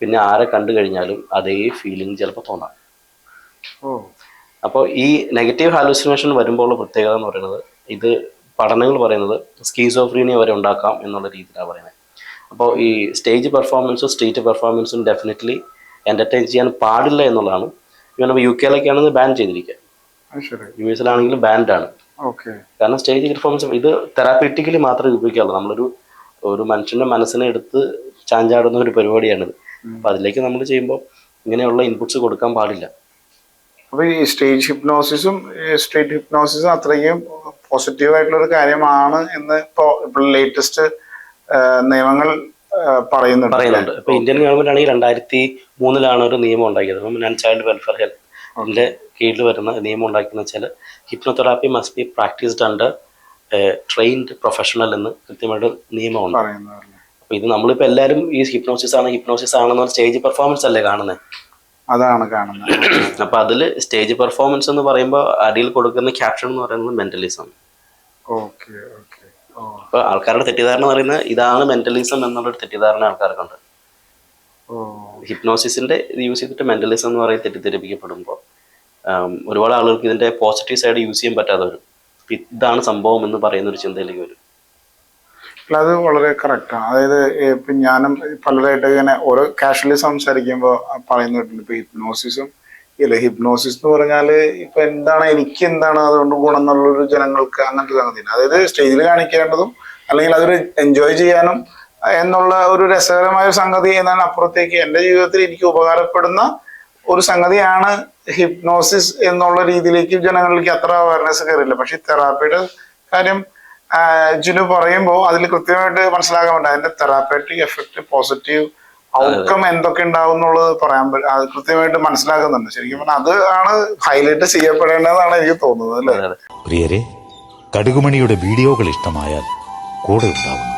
പിന്നെ ആരെ കണ്ടു കഴിഞ്ഞാലും അതേ ഫീലിംഗ് ചിലപ്പോൾ തോന്നാം. അപ്പോൾ ഈ നെഗറ്റീവ് ഹാലൂസിനേഷൻ വരുമ്പോൾ പ്രത്യേകത എന്ന് പറയുന്നത് ഇത് പഠനങ്ങൾ പറയുന്നത് സ്കീസോഫ്രീനിയ വരെ ഉണ്ടാക്കാം എന്നുള്ള രീതിയിലാണ് പറയുന്നത്. അപ്പോൾ ഈ സ്റ്റേജ് പെർഫോമൻസും സ്ട്രീറ്റ് പെർഫോമൻസും ഡെഫിനറ്റ്ലി എന്റർടൈൻ ചെയ്യാൻ പാടില്ല എന്നുള്ളതാണ്. ഇവൻ യു കെയിലൊക്കെ ആണെങ്കിൽ ബാൻ ചെയ്തിരിക്കുക യു എസ് യു എസിലാണെങ്കിലും ബാൻഡാണ് കാരണം സ്റ്റേജ് പെർഫോമൻസ് ഇത് തെറാപ്പിറ്റിക്കലി മാത്രമേ ഉപയോഗിക്കാവുള്ളൂ നമ്മളൊരു ഒരു മനുഷ്യന്റെ മനസ്സിനെ എടുത്ത് ചാഞ്ചാടുന്ന ഒരു പരിപാടിയാണിത്. അപ്പോൾ അതിലേക്ക് നമ്മൾ ചെയ്യുമ്പോൾ ഇങ്ങനെയുള്ള ഇൻപുട്സ് കൊടുക്കാൻ പാടില്ല. അപ്പോൾ ഈ സ്റ്റേജ് ഹിപ്നോസിസും സ്റ്റേറ്റ് ഹിപ്നോസിസും അത്രയും പോസിറ്റീവ് ആയിട്ടുള്ള ഒരു കാര്യമാണ് എന്ന് ഇപ്പോൾ ഇപ്പോൾ ലേറ്റസ്റ്റ് നിയമങ്ങൾ പറയുന്നുണ്ട്. പറയുന്നുണ്ട്. ഇപ്പൊ ഇന്ത്യൻ ഗവൺമെന്റ് ആണെങ്കിൽ രണ്ടായിരത്തി മൂന്നിലാണ് ഒരു നിയമം ഉണ്ടാക്കിയത്. അപ്പം ഞാൻ ചൈൽഡ് വെൽഫെയർ ഹെൽത്തിന്റെ കീഴിൽ വരുന്ന നിയമം ഉണ്ടാക്കിയെന്ന് വെച്ചാൽ hypnotherapy must be practised under trained professional എന്ന് കൃത്യമായിട്ട് നിയമമുണ്ട്. അപ്പൊ ഇത് നമ്മളിപ്പോ എല്ലാവരും ഈ ഹിപ്നോസിസ് ആണ് ഹിപ്നോസിസ് ആണെന്ന് സ്റ്റേജ് പെർഫോമൻസ് അല്ലേ കാണുന്നത് അതാണ് കാണുന്നത്. അപ്പൊ അതിൽ സ്റ്റേജ് പെർഫോമൻസ് എന്ന് പറയുമ്പോൾ അടിയിൽ കൊടുക്കുന്ന ക്യാപ്ഷൻ എന്ന് പറയുന്നത് മെന്റലിസം. ഓക്കെ. അപ്പൊ ആൾക്കാരുടെ തെറ്റിദ്ധാരണ എന്ന് പറയുന്നത് ഇതാണ് മെന്റലിസം എന്നുള്ളൊരു തെറ്റിദ്ധാരണ ആൾക്കാർക്കുണ്ട് ഹിപ്നോസിസിന്റെ യൂസ് ചെയ്തിട്ട് മെന്റലിസം എന്ന് പറയുന്നത് തെറ്റിദ്ധരിപ്പിക്കപ്പെടുമ്പോൾ ഒരുപാട് ആളുകൾക്ക് ഇതിന്റെ പോസിറ്റീവ് സൈഡ് യൂസ് ചെയ്യാൻ പറ്റാതെ വരും. ഇതാണ് സംഭവം എന്ന് പറയുന്ന ഒരു ചിന്തയിലേക്ക് വരും. അത് വളരെ കറക്റ്റാണ് അതായത് ഇപ്പം ഞാനും പലരായിട്ട് ഇങ്ങനെ ഓരോ കാഷ്വലി സംസാരിക്കുമ്പോൾ പറയുന്ന കേട്ടിട്ടുണ്ട്. ഇപ്പൊ ഹിപ്നോസിസും ഇല്ല ഹിപ്നോസിസ് എന്ന് പറഞ്ഞാൽ ഇപ്പൊ എന്താണ് എനിക്ക് എന്താണ് അതുകൊണ്ട് ഗുണം എന്നുള്ളൊരു ജനങ്ങൾക്ക് അങ്ങനത്തെ സംഗതിയാണ് അതായത് സ്റ്റേജിൽ കാണിക്കേണ്ടതും അല്ലെങ്കിൽ അതൊരു എൻജോയ് ചെയ്യാനും എന്നുള്ള ഒരു രസകരമായ ഒരു സംഗതി എന്നാണ് അപ്പുറത്തേക്ക് എന്റെ ജീവിതത്തിൽ എനിക്ക് ഉപകാരപ്പെടുന്ന ഒരു സംഗതിയാണ് ഹിപ്നോസിസ് എന്നുള്ള രീതിയിലേക്ക് ജനങ്ങളിലേക്ക് അത്ര അവയർനെസ് കയറില്ല. പക്ഷെ തെറാപ്പിയുടെ കാര്യം ജുനു പറയുമ്പോൾ അതിൽ കൃത്യമായിട്ട് മനസ്സിലാകാറുണ്ട് അതിന്റെ തെറാപ്പറ്റിക് എഫക്റ്റ് പോസിറ്റീവ് ഔട്ട്കം എന്തൊക്കെ ഉണ്ടാവും എന്നുള്ളത് പറയാൻ പറ്റും അത് കൃത്യമായിട്ട് മനസ്സിലാക്കുന്നുണ്ട്. ശരിക്കും പറഞ്ഞാൽ അത് ആണ് ഹൈലൈറ്റ് ചെയ്യപ്പെടേണ്ടതെന്നാണ് എനിക്ക് തോന്നുന്നത് അല്ലേ? പ്രിയരെ കടുകുമണിയുടെ വീഡിയോകൾ ഇഷ്ടമായാൽ കൂടെ ഉണ്ടാവുന്നു